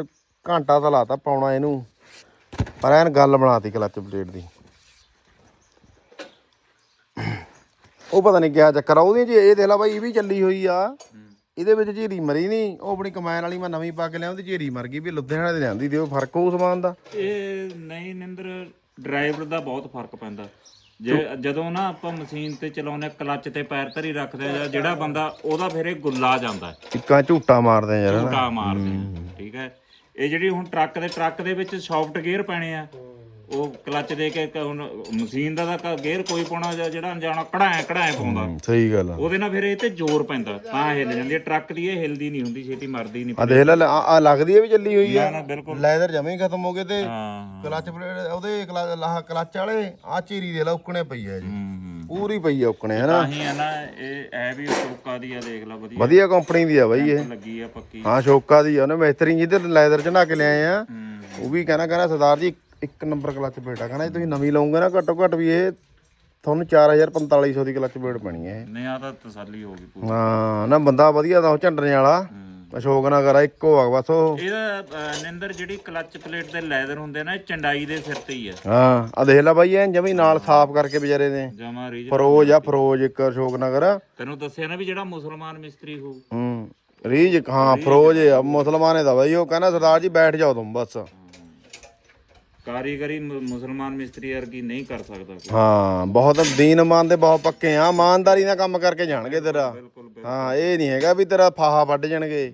Speaker 1: ਘੰਟਾ ਤਾਂ ਲਾਤਾ ਪਾਉਣਾ ਇਹਨੂੰ। ਪਰ ਐਨ ਗੱਲ ਬਣਾਤੀ ਕਲੱਚ ਪਲੇਟ ਦੀ। ਉਹ ਪਤਾ ਨਹੀਂ ਕਿਆ ਚੱਕਰ ਆ ਉਹਦੀ ਜੀ ਇਹ ਦੇਖ ਲਾ ਬਾਈ ਇਹ ਵੀ ਚੱਲੀ ਹੋਈ ਆ। ਇਹਦੇ ਵਿੱਚ ਝੀਰੀ ਮਰੀ ਨਹੀਂ ਉਹ ਆਪਣੀ ਕਮਾਇਨ ਵਾਲੀ ਮੈਂ ਨਵੀਂ ਪਾ ਕੇ ਲਿਆਉਂਦੀ ਝੀਰੀ ਮਰ ਗਈ ਵੀ ਲੁਧਿਆਣੇ ਦੇ ਲਿਆਂਦੀ ਤੇ ਉਹ ਫ਼ਰਕ ਹੋਊ ਸਮਾਨ ਦਾ।
Speaker 3: ਇਹ ਨਹੀਂ ਨਿੰਦਰ ਡਰਾਈਵਰ ਦਾ ਬਹੁਤ ਫ਼ਰਕ ਪੈਂਦਾ। ਜੇ ਜਦੋਂ ਨਾ ਆਪਾਂ ਮਸ਼ੀਨ ਤੇ ਚਲਾਉਂਦੇ ਕਲੱਚ ਤੇ ਪੈਰ ਧਰੀ ਰੱਖਦੇ ਆ ਜਿਹੜਾ ਬੰਦਾ ਉਹਦਾ ਫਿਰ ਇਹ ਗੁੱਲਾ ਜਾਂਦਾ
Speaker 1: ਇੱਕਾਂ ਝੂਟਾ ਮਾਰਦੇ ਆ ਯਾਰ।
Speaker 3: ਝੂਟਾ ਮਾਰਦੇ ਠੀਕ ਹੈ। ਇਹ ਜਿਹੜੀ ਹੁਣ ਟਰੱਕ ਦੇ ਟਰੱਕ ਦੇ ਵਿੱਚ ਸੌਫਟ ਗੇਅਰ ਪੈਣੇ ਆ ਉਹ ਕਲੱਚ ਦੇ ਕੇ ਕ- ਹੁਣ ਮਸ਼ੀਨ ਦਾ ਤਾਂ ਗੇਅਰ ਕੋਈ ਪਾਉਣਾ ਜਾਂ ਜਿਹੜਾ ਅਣਜਾਣਾ ਕਢਾਏ ਕਢਾਏ ਪਾਉਂਦਾ।
Speaker 1: ਸਹੀ ਗੱਲ ਆ।
Speaker 3: ਉਹਦੇ ਨਾਲ ਫਿਰ ਇਹ ਤੇ ਜ਼ੋਰ ਪੈਂਦਾ ਤਾਂ ਹਿੱਲ ਜਾਂਦੀ ਹੈ ਟਰੱਕ ਦੀ ਇਹ ਹਿਲਦੀ ਨਹੀਂ ਹੁੰਦੀ ਛੇਤੀ ਮਰਦੀ ਨਹੀਂ।
Speaker 1: ਆ ਦੇਖ ਲੈ ਆ ਆ ਲੱਗਦੀ ਹੈ ਵੀ ਚੱਲੀ ਹੋਈ ਆ।
Speaker 3: ਨਾ ਬਿਲਕੁਲ।
Speaker 1: ਲੈਦਰ ਜਮੇ ਹੀ ਖਤਮ ਹੋ ਗਏ ਤੇ
Speaker 3: ਹਾਂ
Speaker 1: ਕਲੱਚ ਪਲੇਟ ਉਹਦੇ ਕਲਾ- ਲਾਹ ਕਲੱਚ ਵਾਲੇ ਆ ਚੀਰੀ ਦੇ ਲਾ ਉੱਕਣੇ ਪਈ ਆ ਜੀ।
Speaker 3: ਹੂੰ ਹੂੰ।
Speaker 1: ਪੂਰੀ ਪਈ ਆ ਉੱਕਣੇ ਹਨਾ?
Speaker 3: ਤਾਂ ਹੀ ਆ ਨਾ ਇਹ ਐ ਵੀ ਸ਼ੋਕਾ ਦੀ ਆ ਦੇਖ ਲੈ ਵਧੀਆ।
Speaker 1: ਵਧੀਆ ਕੰਪਨੀ ਦੀ ਆ ਬਾਈ ਇਹ।
Speaker 3: ਲੱਗੀ ਆ ਪੱਕੀ।
Speaker 1: ਹਾਂ ਸ਼ੋਕਾ ਦੀ ਆ ਉਹਨੇ ਮਿਸਤਰੀ ਜਿਹਦੇ ਲੈਦਰ ਚ ਨਹਾ ਕੇ ਲਿਆਏ ਆ।
Speaker 3: ਹੂੰ
Speaker 1: ਉਹ ਵੀ ਕਹਿਣਾ ਕਹਿੰਦਾ ਸਰਦਾਰ ਜੀ ਇੱਕ ਨੰਬਰ ਕਲੱਚ ਪਲੇਟ ਆ। ਕਹਿੰਦਾ ਜੇ ਤੁਸੀਂ ਨਵੀਂ ਲਓਗੇ ਨਾ ਘੱਟੋ ਘੱਟ ਵੀ ਇਹ ਤੁਹਾਨੂੰ 4000 ਦੀ ਕਲੱਚ ਪਲੇਟ ਪੈਣੀ ਹੈ
Speaker 3: ਨਹੀਂ ਆ ਤਾਂ ਤਸੱਲੀ ਹੋ ਗਈ ਪੂਰੀ।
Speaker 1: ਹਾਂ ਨਾ ਬੰਦਾ ਵਧੀਆ ਦਾ ਉਹ ਝੰਡਣੇ ਵਾਲਾ ਅਸ਼ੋਕ ਨਗਰ ਆ ਇੱਕੋ ਆ ਬਸ ਉਹ।
Speaker 3: ਇਹਦਾ ਨਿੰਦਰ ਜਿਹੜੀ ਕਲੱਚ ਪਲੇਟ ਦੇ ਲੈਦਰ ਹੁੰਦੇ ਨੇ ਇਹ ਚੰਡਾਈ ਦੇ ਸਿਰ ਤੇ ਹੀ ਆ।
Speaker 1: ਹਾਂ ਆ ਦੇਖ ਲੈ ਬਾਈ ਐ ਜਮੀ ਨਾਲ ਸਾਫ਼ ਕਰਕੇ ਵਿਚਾਰੇ ਨੇ।
Speaker 3: ਜਮਾ ਰੀਜ
Speaker 1: ਫਰੋਜ਼ ਆ ਫਰੋਜ਼ ਇੱਕ ਅਸ਼ੋਕ ਨਗਰ
Speaker 3: ਤੈਨੂੰ ਦੱਸਿਆ ਨਾ ਵੀ ਜਿਹੜਾ ਮੁਸਲਮਾਨ ਮਿਸਤਰੀ ਹੋ
Speaker 1: ਹੂੰ ਰੀਜ ਹਾਂ ਫਰੋਜ਼ ਮੁਸਲਮਾਨੇ ਦਾ ਬਾਈ ਉਹ ਕਹਿੰਦਾ ਸਰਦਾਰ ਜੀ ਬੈਠ ਜਾਓ ਤੁਮ ਬਸ।
Speaker 3: ਕਾਰੀਗਰੀ ਮੁਸਲਮਾਨ ਮਿਸਤਰੀ ਵਰਗੀ ਨਹੀਂ ਕਰ ਸਕਦਾ ਕੋਈ।
Speaker 1: ਹਾਂ ਬਹੁਤ ਦੀਨ ਇਮਾਨ ਦੇ ਬਹੁਤ ਪੱਕੇ ਆ। ਇਮਾਨਦਾਰੀ ਨਾਲ ਕੰਮ ਕਰਕੇ ਜਾਣਗੇ ਤੇਰਾ।
Speaker 3: ਬਿਲਕੁਲ ਬਿਲਕੁਲ।
Speaker 1: ਹਾਂ ਇਹ ਨਹੀਂ ਹੈਗਾ ਵੀ ਤੇਰਾ ਫਾਹਾ ਵੱਢ ਜਾਣਗੇ।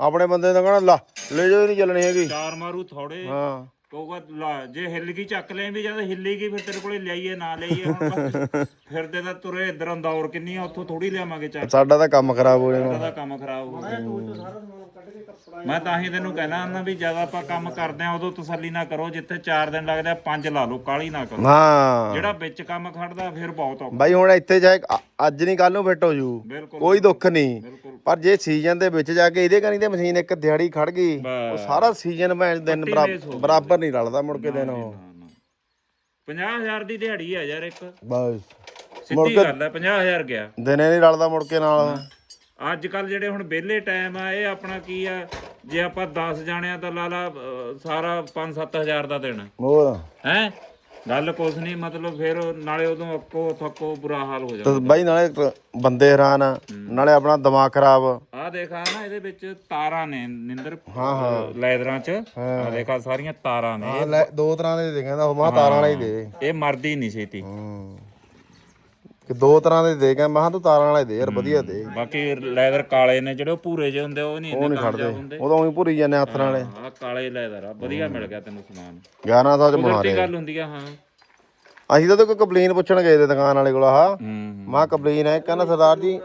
Speaker 1: ਆਪਣੇ ਬੰਦੇ ਦਾ ਕਹਣਾ ਲਾ ਲੈ ਜਾਓ ਨਹੀਂ ਚੱਲਣੀ ਹੈਗੀ।
Speaker 3: ਚਾਰ ਮਾਰੂ ਥੋੜੇ
Speaker 1: ਹਾਂ।
Speaker 3: ਕਹੂਗਾ ਲਾ ਜੇ ਹਿੱਲ ਗਈ ਚੱਕ ਲੈ ਵੀ ਜਦ ਹਿੱਲੀ ਗਈ ਫਿਰ ਤੇਰੇ ਕੋਲੇ ਲਿਆਈਏ ਨਾ ਲਿਆਈਏ ਹੁਣ ਬਸ। ਫਿਰਦੇ ਤਾਂ ਤੁਰੇ ਇਧਰ ਦੌੜ ਕਿੰਨੀ ਆ ਉੱਥੋਂ ਥੋੜੀ ਲਿਆਵਾਂਗੇ ਚੱਕ
Speaker 1: ਸਾਡਾ ਤਾਂ ਕੰਮ ਖਰਾਬ ਹੋ ਜਾਣਾ।
Speaker 3: ਦਾ ਕੰਮ ਖਰਾਬ ਹੋ ਗਿਆ ਮੈਂ ਤਾਂ ਹੀ ਤੈਨੂੰ ਕਹਿਣਾ ਨਾ ਵੀ ਜਦ ਆਪਾਂ ਕੰਮ ਕਰਦੇ ਆ ਉਦੋਂ ਤਸੱਲੀ ਨਾ ਕਰੋ ਜਿੱਥੇ 4 ਦਿਨ ਲੱਗਦੇ ਆ 5 ਲਾ ਲਓ ਕਾਲੀ ਨਾ ਕਰੋ।
Speaker 1: ਹਾਂ।
Speaker 3: ਜਿਹੜਾ ਵਿੱਚ ਕੰਮ ਖੜਦਾ ਫਿਰ ਬਹੁਤ ਔਖਾ।
Speaker 1: ਬਾਈ ਹੁਣ ਇੱਥੇ ਜਾਏ ਅ- ਅੱਜ ਨਹੀਂ ਕੱਲ ਨੂੰ ਫਿੱਟ ਹੋ ਜੂ।
Speaker 3: ਬਿਲਕੁਲ।
Speaker 1: ਕੋਈ ਦੁੱਖ ਨਹੀਂ।
Speaker 3: ਬਿਲਕੁਲ।
Speaker 1: ਪਰ ਜੇ ਸੀਜ਼ਨ ਦੇ ਵਿੱਚ ਜਾ ਕੇ ਇਹਦੇ ਕਣੀ ਤੇ ਮਸ਼ੀਨ ਇੱਕ ਦਿਹਾੜੀ ਖੜ ਗਈ ਉਹ ਸਾਰਾ ਸੀਜ਼ਨ ਮੈਂ ਦਿਨ ਬਰਾ- ਬਰਾਬਰ ਨਹੀਂ ਰਲਦਾ ਮੁੜ ਕੇ ਉਹ।
Speaker 3: 50000 ਦੀ ਦਿਹਾੜੀ ਆ ਯਾਰ ਇੱਕ।
Speaker 1: ਬਸ।
Speaker 3: ਸਿੱਧੀ ਗੱਲ ਹੈ 50000 ਗਿਆ।
Speaker 1: ਦਿਨੇ ਨਹੀਂ ਰਲਦਾ ਮੁੜ ਕੇ ਨਾਲ।
Speaker 3: ਅੱਜ ਕੱਲ ਜਿਹੜੇ ਹੁਣ ਵਿਹਲੇ ਟਾਈਮ ਆ ਇਹ ਆਪਣਾ ਕੀ ਆ? ਜੇ ਆਪਾਂ 10 ਜਾਣਿਆ ਤਾਂ ਲਾ ਲਾ ਸਾਰਾ 5-7000 ਦਾ ਦੇਣਾ
Speaker 1: ਹੋਰ?
Speaker 3: ਹੈ? ਗੱਲ ਕੁਛ ਨਹੀਂ ਮਤਲਬ ਫਿਰ ਨਾਲੇ ਉਦੋਂ ਅੱਕੋ ਥੱਕੋ ਬੁਰਾ ਹਾਲ ਹੋ ਜਾਂਦਾ।
Speaker 1: ਤੇ ਬਾਈ ਨਾਲੇ ਇੱਕ ਬੰਦੇ ਹੈਰਾਨ ਆ, ਨਾਲੇ ਆਪਣਾ ਦਿਮਾਗ ਖਰਾਬ।
Speaker 3: ਆ ਦੇਖਾ ਨਾ ਇਹਦੇ ਵਿੱਚ ਤਾਰਾਂ ਨੇ ਨਿੰਦਰ ਹਾਂ ਹਾਂ। ਲੈਦਰਾਂ ਚ। ਆ ਦੇਖਾ ਸਾਰੀਆਂ ਤਾਰਾਂ ਨੇ।
Speaker 1: ਲੈ ਦੋ ਤਰ੍ਹਾਂ ਦੇ ਦੇ ਕਹਿੰਦਾ ਮਾ ਤਾਰਾਂ ਵਾਲੇ ਹੀ ਦੇ।
Speaker 3: ਇਹ ਮਰਦੀ ਨਹੀਂ ਛੇਤੀ।
Speaker 1: ਕਿ ਦੋ ਤਰ੍ਹਾਂ ਦੇ ਦੇ ਕਹਿੰਦਾ ਮਾ ਤੂੰ ਤਾਰਾਂ ਵਾਲੇ ਦੇ ਯਾਰ ਵਧੀਆ ਦੇ।
Speaker 3: ਬਾਕੀ ਲੈਦਰ ਕਾਲੇ ਨੇ ਜਿਹੜੇ ਉਹ ਭੂਰੇ ਜਿਹੇ ਹੁੰਦੇ ਉਹ ਨਹੀਂ ਇੰਨੇ ਕਾਮਯਾਬ ਹੁੰਦੇ।
Speaker 1: ਉਦੋਂ ਹੀ ਭੁਰੀ ਜਾਂਦੇ ਹੱਥ ਨਾਲੇ।
Speaker 3: ਆ ਕਾਲੇ ਲੈਦਰ ਆ ਵਧੀਆ ਮਿਲ ਗਿਆ ਤੈਨੂੰ ਸਮਾਨ।
Speaker 1: 1100 ਚ ਬਣਾ ਦੇ
Speaker 3: ਗੱਲ ਹੁੰਦੀ ਆ ਹਾਂ।
Speaker 1: ਅਸੀਂ ਤਾਂ ਉਹਦੇ ਕੋਈ ਕੰਪਲੇਨ ਪੁੱਛਣ ਗਏ ਤੇ ਦੁਕਾਨ ਵਾਲੇ ਕੋਲ ਆਹ।
Speaker 3: ਹੂੰ
Speaker 1: ਮਾ ਕੰਪਲੇਨ ਹੈ ਕਹਿੰਦਾ ਸਰਦਾਰ ਜੀ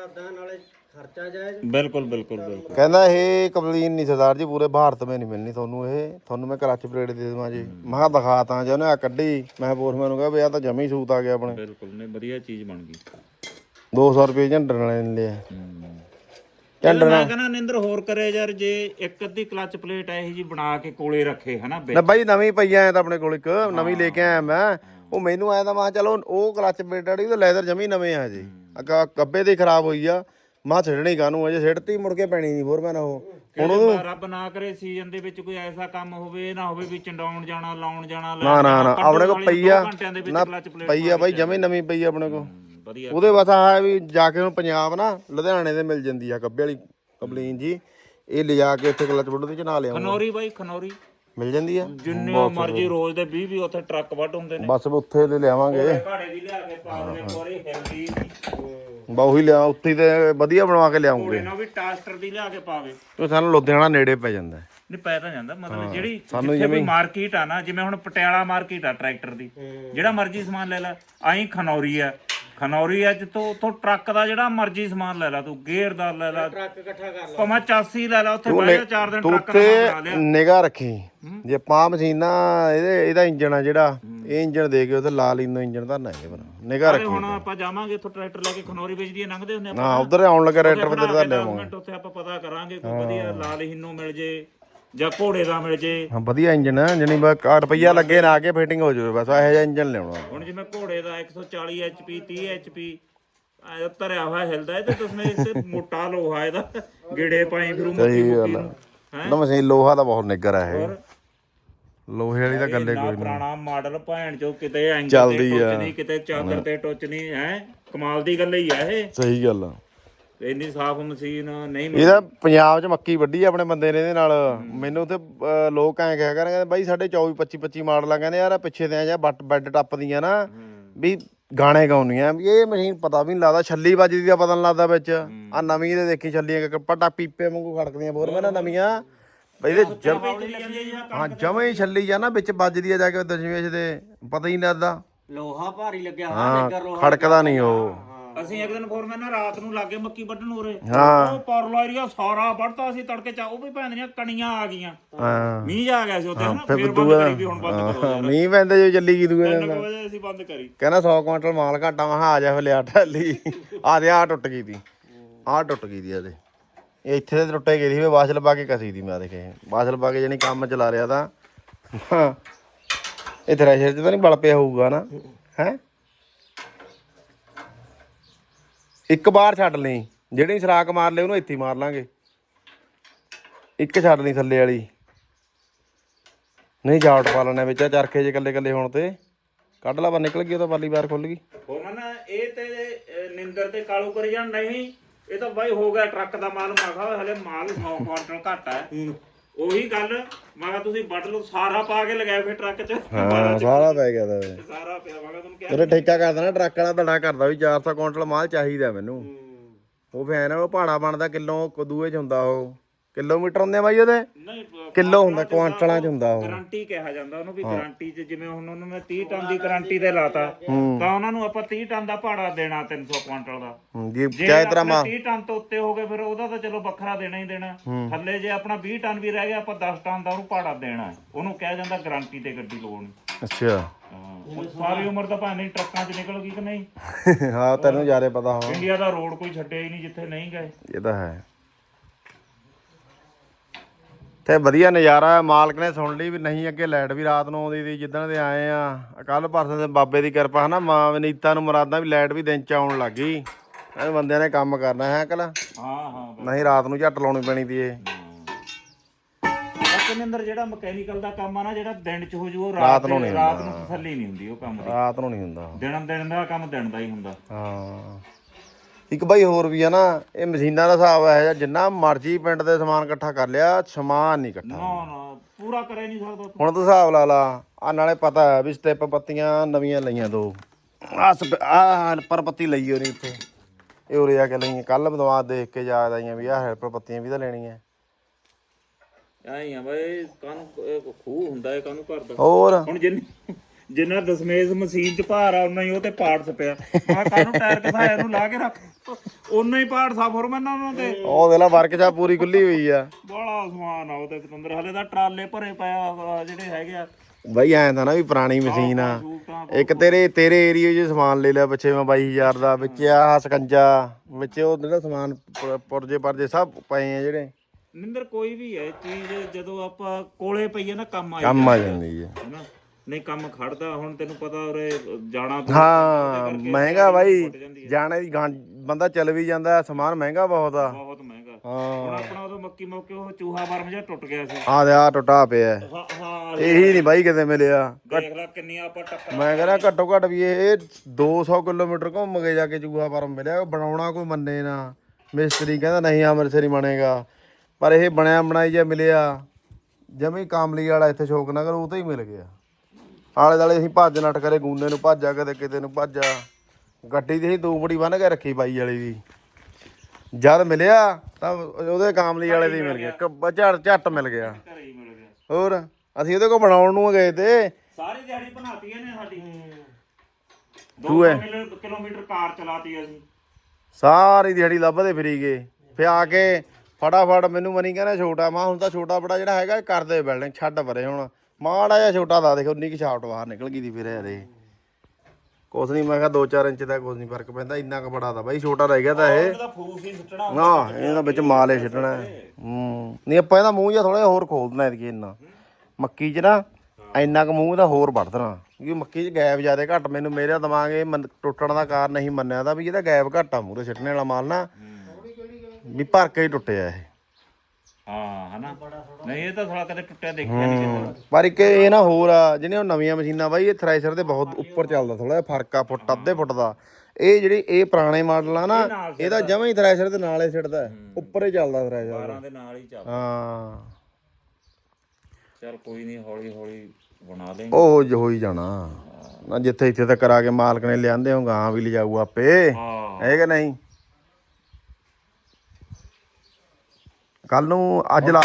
Speaker 2: ਖਰਚਾ ਜਾਇਜ਼?
Speaker 3: ਬਿਲਕੁਲ ਬਿਲਕੁਲ ਬਿਲਕੁਲ।
Speaker 1: ਕਹਿੰਦਾ ਇਹ ਕੰਪਲੇਨ ਨਹੀਂ ਸਰਦਾਰ ਜੀ ਪੂਰੇ ਭਾਰਤ ਵਿੱਚ ਨਹੀਂ ਮਿਲਣੀ ਤੁਹਾਨੂੰ ਇਹ। ਤੁਹਾਨੂੰ ਮੈਂ ਕਲੱਚ ਪਲੇਟ ਦੇ ਦੇਵਾਂ ਜੀ। ਮੈਂ ਕਿਹਾ ਦਿਖਾ ਤਾਂ ਜੇ ਉਹਨੇ ਆ ਕੱਢੀ ਮੈਂ ਪੋਰਸਮੈਨ ਨੂੰ ਕਿਹਾ ਵੀ ਆ ਤਾਂ ਜਮੀ ਸੂਤ ਆ ਗਿਆ ਆਪਣੇ।
Speaker 3: ਬਿਲਕੁਲ ਨੇ ਵਧੀਆ ਚੀਜ਼ ਬਣ ਗਈ।
Speaker 1: 200 ਰੁਪਏ ਝੰਡਣ ਵਾਲੇ ਨੇ ਲਿਆ।
Speaker 3: ਚੱਲ ਮੈਂ ਕਹਿੰਦਾ ਨਿੰਦਰ ਹੋਰ ਕਰੇ ਯਾਰ ਜੇ ਇੱਕ ਅੱਧੀ ਕਲਚ ਪਲੇਟ ਇਹੋ ਜੀ ਬਣਾ ਕੇ ਕੋਲੇ ਰੱਖੇ ਹਨਾ ਵਿੱਚ।
Speaker 1: ਨਾ ਬਾਈ ਨਵੀਂ ਪਈ ਆਇਆ ਤਾਂ ਆਪਣੇ ਕੋਲ ਇੱਕ ਨਵੀਂ ਲੈ ਕੇ ਆਇਆ ਮੈਂ। ਉਹ ਮੈਨੂੰ ਆਇਆ ਤਾਂ ਮੈਂ ਕਿਹਾ ਚਲੋ ਉਹ ਕਲੱਚ ਪਲੇਟ ਵਾਲੀ ਤਾਂ ਲੈਦਰ ਜਮੀ ਨਵੇਂ ਆ ਜੀ ਅੱਗਾ ਕੱਬੇ ਦੀ ਖਰਾਬ ਹੋਈ ਆ। ਮੈਂ ਛੱਡਣੀ ਕਾਨੂੰ ਅਜੇ ਸਿੱਟਤੀ ਮੁੜ ਕੇ ਪੈਣੀ ਨਹੀਂ ਹੋਰ ਮੈਂ ਉਹ। ਹੁਣ
Speaker 3: ਕਿਤੇ ਰੱਬ ਨਾ ਕਰੇ ਸੀਜ਼ਨ ਦੇ ਵਿੱਚ ਕੋਈ ਐਸਾ ਕੰਮ ਹੋਵੇ ਨਾ ਹੋਵੇ ਵੀ ਚੰਡਾਉਣ ਜਾਣਾ ਲਾਉਣ ਜਾਣਾ
Speaker 1: ਨਾ ਨਾ ਨਾ ਆਪਣੇ ਕੋਲ
Speaker 3: ਵਾਲੀ
Speaker 1: ਪਈ
Speaker 3: ਦੋ
Speaker 1: ਆ।
Speaker 3: ਘੰਟਿਆਂ ਦੇ ਵਿੱਚ
Speaker 1: ਨਾ
Speaker 3: ਕਲਚ ਪਲੇਟ
Speaker 1: ਪਈ ਆ ਬਾਈ ਜਮੀ ਨਵੀਂ ਪਈ ਆਪਣੇ
Speaker 3: ਵਧੀਆ
Speaker 1: ਉਹਦੇ ਬਸ ਆ ਵੀ ਜਾ ਕੇ ਹੁਣ ਪੰਜਾਬ ਨਾ ਲੁਧਿਆਣੇ ਦੇ ਮਿਲ ਜਾਂਦੀ ਆ ਕੱਬੇ ਵਾਲੀ ਕੰਪਲੇਨ ਜੀ। ਇਹ ਲਿਜਾ ਕੇ ਉੱਥੇ ਕਲਚ ਬੁੱਢ ਦੇ ਚ ਨਾ ਲਿਆਉਂ
Speaker 3: ਖਨੌਰੀ ਬਾਈ ਖਨੌਰੀ।
Speaker 1: ਮਿਲ ਜਾਂਦੀ ਆ?
Speaker 3: ਜਿੰਨੇ ਮਰਜ਼ੀ ਰੋਜ਼ ਦੇ 20 ਵੀ ਉੱਥੇ ਟਰੱਕ ਵੱਢ ਹੁੰਦੇ ਨੇ।
Speaker 1: ਬਸ ਉੱਥੇ ਲੈ ਲਿਆਵਾਂਗੇ।
Speaker 3: ਘਾੜੇ ਦੀ ਲਿਆ ਕੇ ਪਾ ਦੇ ਕੋਰੇ ਹੈਲਦੀ।
Speaker 1: ਬਾ ਉਹੀ ਲਿਆ ਉੱਥੇ ਤੇ ਵਧੀਆ ਬਣਵਾ ਕੇ ਲਿਆਉਂਗੇ।
Speaker 3: ਕੋਲੇ ਨਾਲ ਵੀ ਟਾਸਟਰ ਦੀ ਲਿਆ ਕੇ ਪਾਵੇ।
Speaker 1: ਉਹ ਸਾਨੂੰ ਲੁਧਿਆਣਾ ਨੇੜੇ ਪੈ ਜਾਂਦਾ। ਹੈ।
Speaker 3: ਨਹੀਂ ਪੈ ਤਾਂ ਜਾਂਦਾ ਮਤਲਬ ਜਿਹੜੀ ਜਿੱਥੇ ਵੀ ਮਾਰਕੀਟ ਆ ਨਾ ਜਿਵੇਂ ਹੁਣ ਪਟਿਆਲਾ ਮਾਰਕੀਟ ਆ ਟਰੈਕਟਰ ਦੀ ਜਿਹੜਾ ਮਰਜ਼ੀ ਸਮਾਨ ਲੈ ਲੈ ਆਈ ਖਨੌਰੀ ਆ ਖਨੌਰੀ ਆ ਜਿੱਥੋਂ ਉੱਥੋਂ ਟਰੱਕ ਦਾ ਜਿਹੜਾ ਮਰਜ਼ੀ ਸਮਾਨ ਲੈ ਲੈ ਤੂੰ ਗੇਅਰ ਦਾ ਲੈ ਲੈ
Speaker 2: ਟਰੱਕ ਇਕੱਠਾ ਕਰ ਲਾ।
Speaker 3: ਭਾਵੇਂ 84 ਲੈ ਲੈ ਉੱਥੇ ਜਾ ਚਾਰ ਦਿਨ
Speaker 1: ਤੂੰ
Speaker 3: ਟਰੱਕ ਦਾ ਬਣਾ ਲਿਆ।
Speaker 1: ਨਿਗਾਹ ਰੱਖੀ। ਜੇ ਪਾ ਮਸ਼ੀਨਾਂ ਇਹਦੇ ਇਹਦਾ ਇੰਜਣ ਆ ਜਿਹੜਾ ਇਹ ਇੰਜਣ ਦੇ ਕੇ ਉਹਤੇ ਲਾਲ ਇਨੋ ਇੰਜਣ ਧਰਨਾ ਹੈ ਪਰ ਨਿਗਾਹ
Speaker 3: ਅਰੇ
Speaker 1: ਰੱਖੀ
Speaker 3: ਹੁਣ ਆਪਾਂ ਜਾਵਾਂਗੇ ਇੱਥੋਂ ਟਰੈਕਟਰ ਲੈ ਕੇ ਖਨੌਰੀ ਵੇਚਦੀ ਆ ਲੰਘਦੇ ਹੁੰਦੇ
Speaker 1: ਹਾਂ ਉਧਰ ਆਉਣ ਲੱਗਾ ਰੈਟਰ
Speaker 3: ਆਪਾਂ
Speaker 1: ਫਿਰ ਦਾ ਲੈ
Speaker 3: ਮਿੰਟ ਉੱਥੇ ਆਪਾਂ ਪਤਾ ਕਰਾਂਗੇ ਕੋਈ ਵਧੀਆ ਲਾਲ ਹਿੰਨੋ ਮਿਲ ਜੇ। ਜਾਂ ਘੋੜੇ ਦਾ ਮਿਲ ਜੇ।
Speaker 1: ਹਾਂ ਵਧੀਆ ਇੰਜਣ ਹੈ ਜਣੀ ਕਾ ਰੁਪਈਆ ਲੱਗੇ ਨਾ ਕੇ ਫਿਟਿੰਗ ਹੋ ਜਾਵੇ ਬਸ ਇਹੋ ਜਿਹਾ ਇੰਜਣ ਲਿਆਉਣਾ।
Speaker 3: ਹੁਣ ਜਿਵੇਂ ਘੋੜੇ ਦਾ 140 HP 30 HP ਆ ਧਰਿਆ ਹੋਇਆ ਹਿਲਦਾ ਇਹ ਤੇ ਤੁਸੀਂ ਇਸ ਮੋਟਾ ਲੋਹਾ ਇਹਦਾ ਗਿੜੇ ਪਾਈ ਫਿਰੂ ਮੁੱਕੀ ਮੁੱਕੀ ਨੂੰ ਹੈ?
Speaker 1: ਨਾ ਮਸ਼ੀਨ ਲੋਹਾ ਦਾ ਬਹੁਤ ਨਿੱਗਰ ਹੈ ਇਹ। ਲੋਹੇ ਵਾਲੀ ਤਾਂ ਗੱਲੇ
Speaker 3: ਇੰਨਾ ਪੁਰਾਣਾ ਮਾਡਲ ਭੈਣ ਚੋ ਕਿਤੇ ਐਂਗਲ ਤੇ
Speaker 1: ਚੱਲਦੀ
Speaker 3: ਟੁੱਚ
Speaker 1: ਆ।
Speaker 3: ਨਹੀਂ ਕਿਤੇ ਚਾਦਰ ਤੇ ਟੁੱਚ ਨਹੀਂ ਹੈ? ਕਮਾਲ ਦੀ ਗੱਲ ਹੀ ਆ ਇਹ।
Speaker 1: ਸਹੀ ਗੱਲ ਆ।
Speaker 3: ਇੰਨੀ ਸਾਫ਼ ਮਸ਼ੀਨ ਨਹੀਂ ਮਿਲ-
Speaker 1: ਇਹਦਾ ਪੰਜਾਬ 'ਚ ਮੱਕੀ ਵੱਢੀ ਆ ਆਪਣੇ ਬੰਦੇ ਨੇ ਇਹਦੇ ਨਾਲ। ਮੈਨੂੰ ਤੇ ਅਹ, ਲੋਕ ਐਂ ਕਹਿਆ ਕਰਨ ਕਹਿੰਦੇ ਬਾਈ ਸਾਡੇ 24 25 25 ਮਾਡਲਾਂ ਕਹਿੰਦੇ ਯਾਰ ਆਹ ਪਿੱਛੇ ਤੇ ਆ ਜਾਂ ਬੱਟ ਬੈੱਡ ਟੱਪਦੀਆਂ ਨਾ ਵੀ ਗਾਣੇ ਗਾਉਣੀਆਂ ਵੀ ਇਹ ਮਸ਼ੀਨ ਪਤਾ ਵੀ ਨਹੀਂ ਲੱਗਦਾ ਛੱਲੀ ਵੱਜਦੀ ਦਾ ਪਤਾ ਨਹੀਂ ਲੱਗਦਾ ਵਿੱਚ। ਆ ਨਵੀਂ ਦੇ ਦੇਖੀ ਛੱਲੀਆਂ ਕਿ ਪਟਾ ਪੀਪੇ ਵਾਂਗੂ ਖੜਕਦੀਆਂ ਬੋਰ ਮੈਂ ਨਾ ਨਵੀਆਂ। ਬਈ ਇਹਦੇ ਜਮ ਹਾਂ ਜਮੇ ਹੀ ਛੱਲੀ ਜਾਂ ਨਾ ਵਿੱਚ ਵੱਜਦੀ ਆ ਜਾ ਕੇ ਦਸ਼ਮੇਸ਼ ਦੇ ਪਤਾ ਹੀ ਨਹੀਂ ਲੱਗਦਾ।
Speaker 2: ਲੋਹਾ ਭਾਰੀ ਲੱਗਿਆ ਹਾਂ
Speaker 1: ਹਾਂ ਖੜਕਦਾ ਨਹੀਂ ਉਹ।
Speaker 3: ਅਸੀਂ ਇੱਕ ਦਿਨ ਫੋਰਮੈਨ ਨਾਲ ਰਾਤ ਨੂੰ ਲਾਗੇ ਮੱਕੀ ਵੱਢਣ ਉਰੇ।
Speaker 1: ਹਾਂ।
Speaker 3: ਉਹ ਪਰਲਾ ਏਰੀਆ ਸਾਰਾ ਵੱਢਤਾ ਸੀ ਤੜਕੇ ਚਾ ਉਹ ਵੀ ਭੈਣ ਦੀਆਂ ਕਣੀਆਂ ਆ ਗਈਆਂ।
Speaker 1: ਹਾਂ।
Speaker 3: ਮੀਂਹ ਆ ਗਿਆ ਸੀ ਉੱਥੇ ਨਾ
Speaker 1: ਫਿਰ
Speaker 3: ਫਿਰ ਬੰਦ
Speaker 1: ਦੂਆ
Speaker 3: ਕਰੀ ਵੀ ਹੁਣ ਬੰਦ ਕਰੋ।
Speaker 1: ਮੀਂਹ ਪੈਂਦੇ ਜੋ ਚੱਲੀ ਗਈ ਦੂਏ ਦਿਨ।
Speaker 3: 3 ਵਜੇ ਅਸੀਂ ਬੰਦ ਕਰੀ।
Speaker 1: ਕਹਿੰਦਾ 100 ਕੁਇੰਟਲ ਮਾਲ ਘਾਟਾ ਮੈਂ ਕਿਹਾ ਆ ਜਾ ਫਿਰ ਲਿਆ ਟਰਾਲੀ ਆ ਦੇ ਆ ਟੁੱਟ ਗਈ ਤੀ ਆ ਟੁੱਟ ਗਈ ਤੀ ਇਹਦੇ ਇਹ ਇੱਥੇ ਤੇ ਟੁੱਟੇ ਗਈ ਸੀ ਵੀ ਬਾਸ਼ਲ ਪਾ ਕੇ ਕਸੀ ਦੀ ਮੈਂ ਦੇਖੇ ਬਾਸ਼ਲ ਪਾ ਕੇ ਜਾਨੀ ਕੰਮ ਚਲਾ ਰਿਹਾ ਤਾਂ। ਇਹ ਥ੍ਰੈਸ਼ਰ 'ਚ ਤਾਂ ਨਹੀਂ ਬਲ ਪਿਆ ਹੋਊਗਾ ਨਾ। ਹੈ? ਇੱਕ ਵਾਰ ਛੱਡ ਲਈ। ਜਿਹੜੀ ਸਰਾਕ ਮਾਰ ਲੈ ਉਹਨੂੰ ਇੱਥੇ ਮਾਰ ਲਾਂਗੇ। ਇੱਕ ਛੱਡ ਲਈ ਥੱਲੇ ਵਾਲੀ। ਨਹੀਂ ਜਾਵਟ ਪਾ ਲੈਣਾ ਵਿੱਚ। ਚਰਖੇ ਜੇ ਕੱਲੇ ਕੱਲੇ ਹੋਣ ਤੇ। ਕੱਢ ਲਾ ਬਾ ਨਿਕਲ ਗਈ ਉਹ ਤਾਂ ਪਾਲੀ ਬਾਹਰ ਖੁੱਲ ਗਈ।
Speaker 3: ਫੋਰਮੈਨ ਇਹ ਤੇ ਨਿੰਦਰ ਤੇ ਕਾਲੂ ਕਰੀ ਜਾਣ ਨਹੀਂ ਇਹ ਤਾਂ ਬਾਈ ਹੋ ਗਿਆ ਟਰੱਕ ਦਾ ਮਾਲ ਮਾਖਾ ਹਲੇ ਮਾਲ 100 ਕੁਆਂਟਲ ਘੱਟ ਹੈ। ਉਹੀ ਗੱਲ ਮੈਂ ਕਿਹਾ ਤੁਸੀਂ ਲਓ ਸਾਰਾ ਪਾ ਕੇ ਲਗਾਇਆ ਫਿਰ ਟਰੱਕ 'ਚ।
Speaker 1: ਹਾਂ ਸਾਰਾ ਪੈ ਗਿਆ ਤਾਂ
Speaker 3: ਸਾਰਾ ਪਿਆ ਮੈਂ ਕਿਹਾ ਤੁਹਾਨੂੰ ਕਿਹਾ
Speaker 1: ਤੇਰੇ ਠੇਕਾ ਕਰਦਾ ਨਾ ਟਰੱਕ ਵਾਲਾ ਧੜਾ ਕਰਦਾ ਵੀ 400 ਕੁਇੰਟਲ ਮਾਲ ਚਾਹੀਦਾ ਮੈਨੂੰ। ਉਹ ਫੈਨ ਉਹ ਪਹਾੜਾ ਬਣਦਾ ਕਿਲੋ ਕਦੂਏ ਚ ਹੁੰਦਾ ਉਹ। ਕਿਲੋਮੀਟਰ ਹੁੰਦੇ ਆ ਬਾਈ ਉਹਦੇ?
Speaker 3: ਨਹੀਂ
Speaker 1: ਕਿਲੋ ਹੁੰਦਾ ਕੁਆਂਟਲਾਂ ਚ ਹੁੰਦਾ ਉਹ।
Speaker 3: ਗਾਰੰਟੀ ਕਿਹਾ ਜਾਂਦਾ ਉਹਨੂੰ ਵੀ ਗਾਰੰਟੀ 'ਚ ਜਿਵੇਂ ਹੁਣ ਉਹਨਾਂ ਨੇ 30 ਟਨ ਦੀ ਗਾਰੰਟੀ ਤੇ ਲਾਤਾ ਤਾਂ ਉਹਨਾਂ ਨੂੰ ਆਪਾਂ 30 ਟਨ ਦਾ ਭਾੜਾ ਦੇਣਾ 300 ਕੁਆਂਟਲ ਦਾ।
Speaker 1: ਹੂੰ, ਜੀ ਚਾਹੇ ਤੇਰਾ
Speaker 3: ਆਪਣੇ
Speaker 1: ਮਾ
Speaker 3: 30 ਟਨ ਤੋਂ ਉੱਤੇ ਹੋ ਗਏ ਫਿਰ ਉਹਦਾ ਤਾਂ ਚਲੋ ਵੱਖਰਾ ਦੇਣਾ ਹੀ ਦੇਣਾ। ਥੱਲੇ ਜੇ ਆਪਣਾ 20 ਟਨ ਵੀ ਰਹਿ ਗਿਆ ਆਪਾਂ 10 ਟਨ ਦਾ ਉਹਨੂੰ ਭਾੜਾ ਦੇਣਾ ਹੈ। ਉਹਨੂੰ ਕਿਹਾ ਜਾਂਦਾ ਗਾਰੰਟੀ ਤੇ ਗੱਡੀ ਲਵਾਉਣੀ।
Speaker 1: ਅੱਛਾ।
Speaker 3: ਹਾਂ ਉਹ ਸਾਰੀ ਉਮਰ ਤਾਂ ਭਾਵੇਂ ਟਰੱਕਾਂ 'ਚ ਨਿਕਲ ਗਈ ਕਿ ਨਹੀਂ।
Speaker 1: ਹਾਂ ਤੈਨੂੰ ਜ਼ਿਆਦਾ ਪਤਾ ਹੋ
Speaker 3: ਇੰਡੀਆ ਦਾ ਰੋਡ ਕੋਈ ਛੱਡਿਆ ਹੀ ਨਹੀਂ ਜਿੱਥੇ ਨਹੀਂ ਗਏ।
Speaker 1: ਇਹ ਤਾਂ ਹੈ। ਤੇ ਵਧੀਆ ਨਜ਼ਾਰਾ ਹੈ। ਮਾਲਕ ਨੇ ਸੁਣ ਲਈ ਵੀ ਨਹੀਂ ਅੱਗੇ ਲਾਈਟ ਵੀ ਰਾਤ ਨੂੰ ਆਉਂਦੀ ਸੀ ਜਿੱਦਣ ਦੇ ਆਏ ਆ। ਕੱਲ ਪਰਸੋਂ ਦੇ ਬਾਬੇ ਦੀ ਕਿਰਪਾ ਹਨਾ ਮਾਂ ਵਨੀਤਾ ਨੂੰ ਮਰਾਦਾ ਵੀ ਲਾਈਟ ਵੀ ਦਿਨ ਚ ਆਉਣ ਲੱਗ ਗਈ। ਇਹ ਬੰਦਿਆਂ ਨੇ ਕੰਮ ਕਰਨਾ ਹੈ ਕਲਾ
Speaker 3: ਹਾਂ ਹਾਂ
Speaker 1: ਨਹੀਂ ਰਾਤ ਨੂੰ ਝੱਟ ਲਾਉਣੀ ਪੈਣੀ ਤੀ ਇਹ।
Speaker 3: ਬਾਕੀ ਅੰਦਰ ਜਿਹੜਾ ਮਕੈਨੀਕਲ ਦਾ ਕੰਮ ਆ ਨਾ ਜਿਹੜਾ ਦਿਨ 'ਚ ਹੋ ਜੂ ਉਹ
Speaker 1: ਰਾਤ ਨੂੰ
Speaker 3: ਰਾਤ ਨੂੰ ਤਸੱਲੀ ਨਹੀਂ ਹੁੰਦੀ ਉਹ ਕੰਮ ਦੀ।
Speaker 1: ਰਾਤ ਨੂੰ ਨਹੀਂ ਹੁੰਦਾ।
Speaker 3: ਦਿਨ ਦਿਨ ਦਾ ਕੰਮ ਦਿਨ ਦਾ ਹੀ ਹੁੰਦਾ।
Speaker 1: ਹਾਂ। ਇੱਕ ਬਾਈ ਹੋਰ ਵੀ ਆ ਨਾ ਇਹ ਮਸ਼ੀਨਾਂ ਦਾ ਹਿਸਾਬ ਹੈ ਜਿੰਨਾ ਮਰਜ਼ੀ ਪਿੰਡ ਦੇ ਸਮਾਨ ਇਕੱਠਾ ਕਰ ਲਿਆ ਸਮਾਨ ਨਹੀਂ ਇਕੱਠਾ
Speaker 3: ਨਾ ਨਾ ਪੂਰਾ ਕਰੇ ਨਹੀਂ ਸਕਦਾ
Speaker 1: ਹੁਣ ਤੂੰ ਹਿਸਾਬ ਲਾ ਲਾ ਆ ਨਾਲੇ ਪਤਾ ਹੈ ਵੀ ਸਟੈਪ ਪੱਤੀਆਂ ਨਵੀਆਂ ਲਈਆਂ ਦੋ। ਆ ਆ ਪਰ ਪੱਤੀ ਲਈ ਹੋਣੀ ਇੱਥੇ। ਇਹ ਉਰੇ ਆ ਕੇ ਲਈਆਂ ਕੱਲ ਬਦਵਾ ਦੇਖ ਕੇ ਯਾਦ ਆਈਆਂ ਵੀ ਆ ਹੈਲਪਰ ਪੱਤੀਆਂ ਵੀ ਤਾਂ ਲੈਣੀਆਂ।
Speaker 3: ਆਈ ਆ ਬਈ ਕਾਨੂੰ ਖੂਹ ਹੁੰਦਾ ਹੈ ਕਾਨੂੰ ਘਰ ਦਾ?
Speaker 1: ਹੋਰ?
Speaker 3: ਹੁਣ ਜਿੰਨ ਜਿੰਨਾ ਦਸਮੇਜ਼ ਮਸ਼ੀਨ 'ਚ ਭਾਰ ਆ ਉਹਨਾਂ ਹੀ ਉਹ ਤੇ ਪਾਰਟਸ ਪਿਆ ਮੈਂ ਕਾਨੂੰ ਟਾਇਰ ਕਸਾਇਆ ਨੂੰ ਲਾ ਕੇ ਰੱਖ। ਉਹਨਾਂ ਹੀ ਪਾਰਟਸ ਆ ਫੋਰ ਮੈਂ ਉਹਨਾਂ ਦੇ
Speaker 1: ਉਹ ਦੇਖ ਲਾ ਵਰਕਸ਼ਾਪ ਪੂਰੀ ਖੁੱਲੀ ਹੋਈ ਆ।
Speaker 3: ਬੜਾ ਸਮਾਨ ਆ ਉਹਦੇ ਅੰਦਰ ਹਲੇ ਤਾਂ ਟਰਾਲੇ ਭਰੇ ਪਿਆ ਆ ਜਿਹੜੇ ਹੈਗੇ ਆ।
Speaker 1: ਬਾਈ ਐਂ ਤਾਂ ਨਾ ਵੀ ਪੁਰਾਣੀ ਮਸ਼ੀਨ ਆ।
Speaker 3: ਸੂਟਾਂ
Speaker 1: ਇੱਕ ਤੇਰੇ ਤੇਰੇ ਏਰੀਆ 'ਚ ਸਮਾਨ ਲੈ ਲਿਆ ਪਿੱਛੇ ਮੈਂ 22000 ਦਾ ਵਿੱਚ ਆ ਸਕੰਜਾ ਵਿੱਚ ਉਹ ਜਿਹੜਾ ਸਮਾਨ ਪ- ਪੁਰਜੇ ਪਰਜੇ ਸਭ ਪਏ ਆ ਜਿਹੜੇ।
Speaker 3: ਨਿੰਦਰ ਕੋਈ ਵੀ ਹੈ ਚੀਜ਼ ਜਦੋਂ ਆਪਾਂ ਕੋਲੇ ਪਈਏ ਨਾ ਕੰਮ ਆ
Speaker 1: ਕੰਮ ਆ ਜਾਂਦੀ। ਹੈ
Speaker 3: ਹੈਨਾ ਨਹੀਂ ਕੰਮ ਖੜਦਾ ਹੁਣ ਤੈਨੂੰ ਪਤਾ ਉਰੇ ਜਾਣਾ ਦੂਰ
Speaker 1: ਹਾਂ
Speaker 3: ਕਰਕੇ
Speaker 1: ਮਹਿੰਗਾ ਬਾਈ
Speaker 3: ਟੁੱਟ ਜਾਂਦੀ ਹੈ।
Speaker 1: ਜਾਣੇ ਦੀ ਗਾਂ ਬੰਦਾ ਚੱਲ ਵੀ ਜਾਂਦਾ ਸਮਾਨ ਮਹਿੰਗਾ ਬਹੁਤ ਆ।
Speaker 3: ਬਹੁਤ ਮਹਿੰਗਾ।
Speaker 1: ਹਾਂ।
Speaker 3: ਹੁਣ ਆਪਣਾ ਉਦੋਂ ਮੱਕੀ ਮੌਕੇ ਉਹ ਚੂਹਾ ਵਰਮ ਜਿਹਾ ਟੁੱਟ ਗਿਆ ਸੀ।
Speaker 1: ਆ ਦੇ ਆ ਟੁੱਟਾ ਪਿਆ। ਹੈ।
Speaker 3: ਹਾਂ ਹਾਂ
Speaker 1: ਇਹੀ ਨਹੀਂ ਬਾਈ ਕਿਤੇ ਮਿਲਿਆ।
Speaker 3: ਦੇਖ ਲੈ ਕਿੰਨੀਆਂ ਆਪਾਂ ਟੱਕਰ
Speaker 1: ਮੈਂ ਕਹਿੰਦਾ ਘੱਟੋ ਘੱਟ ਵੀ ਇਹ 200 ਕਿਲੋਮੀਟਰ ਘੁੰਮ ਕੇ ਜਾ ਕੇ ਚੂਹਾ ਫਾਰਮ ਮਿਲਿਆ। ਉਹ ਬਣਾਉਣਾ ਕੋਈ ਮੰਨੇ ਨਾ। ਮਿਸਤਰੀ ਕਹਿੰਦਾ ਨਹੀਂ ਅੰਮ੍ਰਿਤਸਰ ਹੀ ਬਣੇਗਾ। ਪਰ ਇਹ ਬਣਿਆ ਬਣਾਈ ਜਿਹਾ ਮਿਲਿਆ। ਜਮੀ ਕਾਮਲੀ ਵਾਲਾ ਇੱਥੇ ਸ਼ੋਕ ਨਗਰ ਉਹ ਤੋਂ ਹੀ ਮਿਲ ਗਿਆ। ਆਲੇ ਦਾਲੇ ਅਸੀਂ ਭੱਜ ਨੱਠ ਕਰੇ ਗੂੰਦੇ ਨੂੰ ਭੱਜਾ ਕਦੇ ਕਿਤੇ ਨੂੰ ਭੱਜਾ। ਗੱਡੀ ਦੀ ਅਸੀਂ ਦੋ ਬੜੀ ਬੰਨ ਕੇ ਰੱਖੀ ਬਾਈ ਵਾਲੀ ਦੀ। ਜਦ ਮਿਲਿਆ ਤਾਂ ਉਹਦੇ ਕਾਮਲੀ ਵਾਲੇ ਦੀ ਮਿਲ ਗਿਆ ਝੜ ਝੱਟ ਮਿਲ ਗਿਆ। ਹੋਰ ਅਸੀਂ ਉਹਦੇ ਕੋਲ ਬਣਾਉਣ ਨੂੰ ਗਏ ਤੇ।
Speaker 3: ਸਾਰੀ ਦਿਹਾੜੀ ਬਣਾਤੀ ਇਹਨੇ ਸਾਡੀ।
Speaker 1: ਤੂੰ ਐ।
Speaker 3: 200 ਕਿਲੋਮੀਟਰ ਕਾਰ ਚਲਾਤੀ ਅਸੀਂ।
Speaker 1: ਸਾਰੀ ਦਿਹਾੜੀ ਲੱਭਦੇ ਫਿਰੀ ਗਏ। ਫੇ ਆ ਕੇ ਫਟਾਫਟ ਮੈਨੂੰ ਮਨੀ ਕਹਿੰਦਾ ਛੋਟਾ ਮਾਂ ਹੁਣ ਤਾਂ ਛੋਟਾ ਬੜਾ ਜਿਹੜਾ ਹੈਗਾ ਕਰਦੇ ਬਿਲਡਿੰਗ ਛੱਡ ਪਰੇ ਹੁਣ। ਮਾੜਾ ਜਿਹਾ ਛੋਟਾ ਦਾ ਦੇਖੋ ਉਨੀ ਕਿ ਛਾਪਟ ਬਾਹਰ ਨਿਕਲ ਗਈ ਦੀ ਫਿਰ ਇਹਦੇ ਕੁਛ ਨਹੀਂ ਮੈਂ ਕਿਹਾ 2-4 ਇੰਚ ਦਾ ਕੁਛ ਨਹੀਂ ਫ਼ਰਕ ਪੈਂਦਾ ਇੰਨਾ ਕੁ ਬੜਾ ਦਾ ਬਾਈ ਛੋਟਾ ਰਹਿ ਗਿਆ ਤਾਂ ਇਹ।
Speaker 3: ਇਹਦਾ ਫੂਸ ਹੀ ਸੁੱਟਣਾ।
Speaker 1: ਨਾ ਇਹਦਾ ਵਿੱਚ ਮਾਲੇ ਛੱਡਣਾ ਹੈ। ਨਹੀਂ ਆਪਾਂ ਇਹਦਾ ਮੂੰਹ ਜਿਹਾ ਥੋੜਾ ਜਿਹਾ ਹੋਰ ਖੋਲ ਦੇਣਾ ਇਹਦੀ ਇੰਨਾ ਮੱਕੀ 'ਚ ਨਾ ਇੰਨਾ ਕੁ ਮੂੰਹ ਦਾ ਹੋਰ ਵੱਢ ਦੇਣਾ। ਕਿਉਂਕਿ ਮੱਕੀ 'ਚ ਗੈਪ ਜ਼ਿਆਦਾ ਘੱਟ ਮੈਨੂੰ ਮੇਰੇ ਦਿਮਾਗ ਇਹ ਮੰਨ- ਟੁੱਟਣ ਦਾ ਕਾਰਨ ਨਹੀਂ ਮੰਨਿਆ ਦਾ ਵੀ ਇਹਦਾ ਗੈਪ ਘੱਟ ਆ ਮੂਹਰੇ ਛੱਡਣੇ ਵਾਲਾ ਮਾਲ ਨਾ। ਵੀ ਭਰ ਕੇ ਹੀ ਟੁੱਟਿਆ ਇਹ।
Speaker 3: ਹਾਂ ਹਨਾ। ਨਹੀਂ ਇਹ ਤਾਂ ਥੋੜਾ ਕਦੇ ਟੁੱਟਿਆ ਦੇਖਿਆ ਨਹੀਂ ਕਿਤੇ
Speaker 1: ਪਰ ਇੱਕ ਇਹ ਨਾ ਹੋਰ ਆ ਜਿਹਨੇ ਉਹ ਨਵੀਆਂ ਮਸ਼ੀਨਾਂ ਬਾਈ ਇਹ ਥ੍ਰੈਸ਼ਰ ਦੇ ਬਹੁਤ ਉੱਪਰ ਚੱਲਦਾ ਥੋੜਾ ਜਿਹਾ ਫ਼ਰਕ ਆ ਫੁੱਟ ਅੱਧੇ ਫੁੱਟ ਦਾ। ਇਹ ਜਿਹੜੀ ਇਹ ਪੁਰਾਣੇ ਮਾਡਲ ਆ ਨਾ ਇਹਦਾ ਜਮਾਂ ਹੀ ਥ੍ਰੈਸ਼ਰ ਦੇ ਨਾਲ ਹੀ ਹੈ। ਉੱਪਰ ਹੀ ਚੱਲਦਾ ਥ੍ਰੈਸ਼ਰ
Speaker 3: ਕਾਰਾਂ ਦੇ ਨਾਲ ਹੀ ਚੱਲ
Speaker 1: ਹਾਂ।
Speaker 3: ਚੱਲ ਕੋਈ ਨਹੀਂ ਹੌਲੀ ਹੌਲੀ ਬਣਾ ਲੈ
Speaker 1: ਉਹ ਜੋ ਹੋ ਹੀ ਜਾਣਾ। ਨਾ ਜਿੱਥੇ ਇੱਥੇ ਤੱਕ ਕਰਾ ਕੇ ਮਾਲਕ ਨੇ ਲਿਆਂਦੇ ਹੋ ਗਾਂ ਵੀ ਲਿਜਾਊ ਆਪੇ।
Speaker 3: ਹਾਂ।
Speaker 1: ਹੈ ਕਿ ਨਹੀਂ? ਕੱਲ ਨੂੰ ਅੱਜ ਲਾ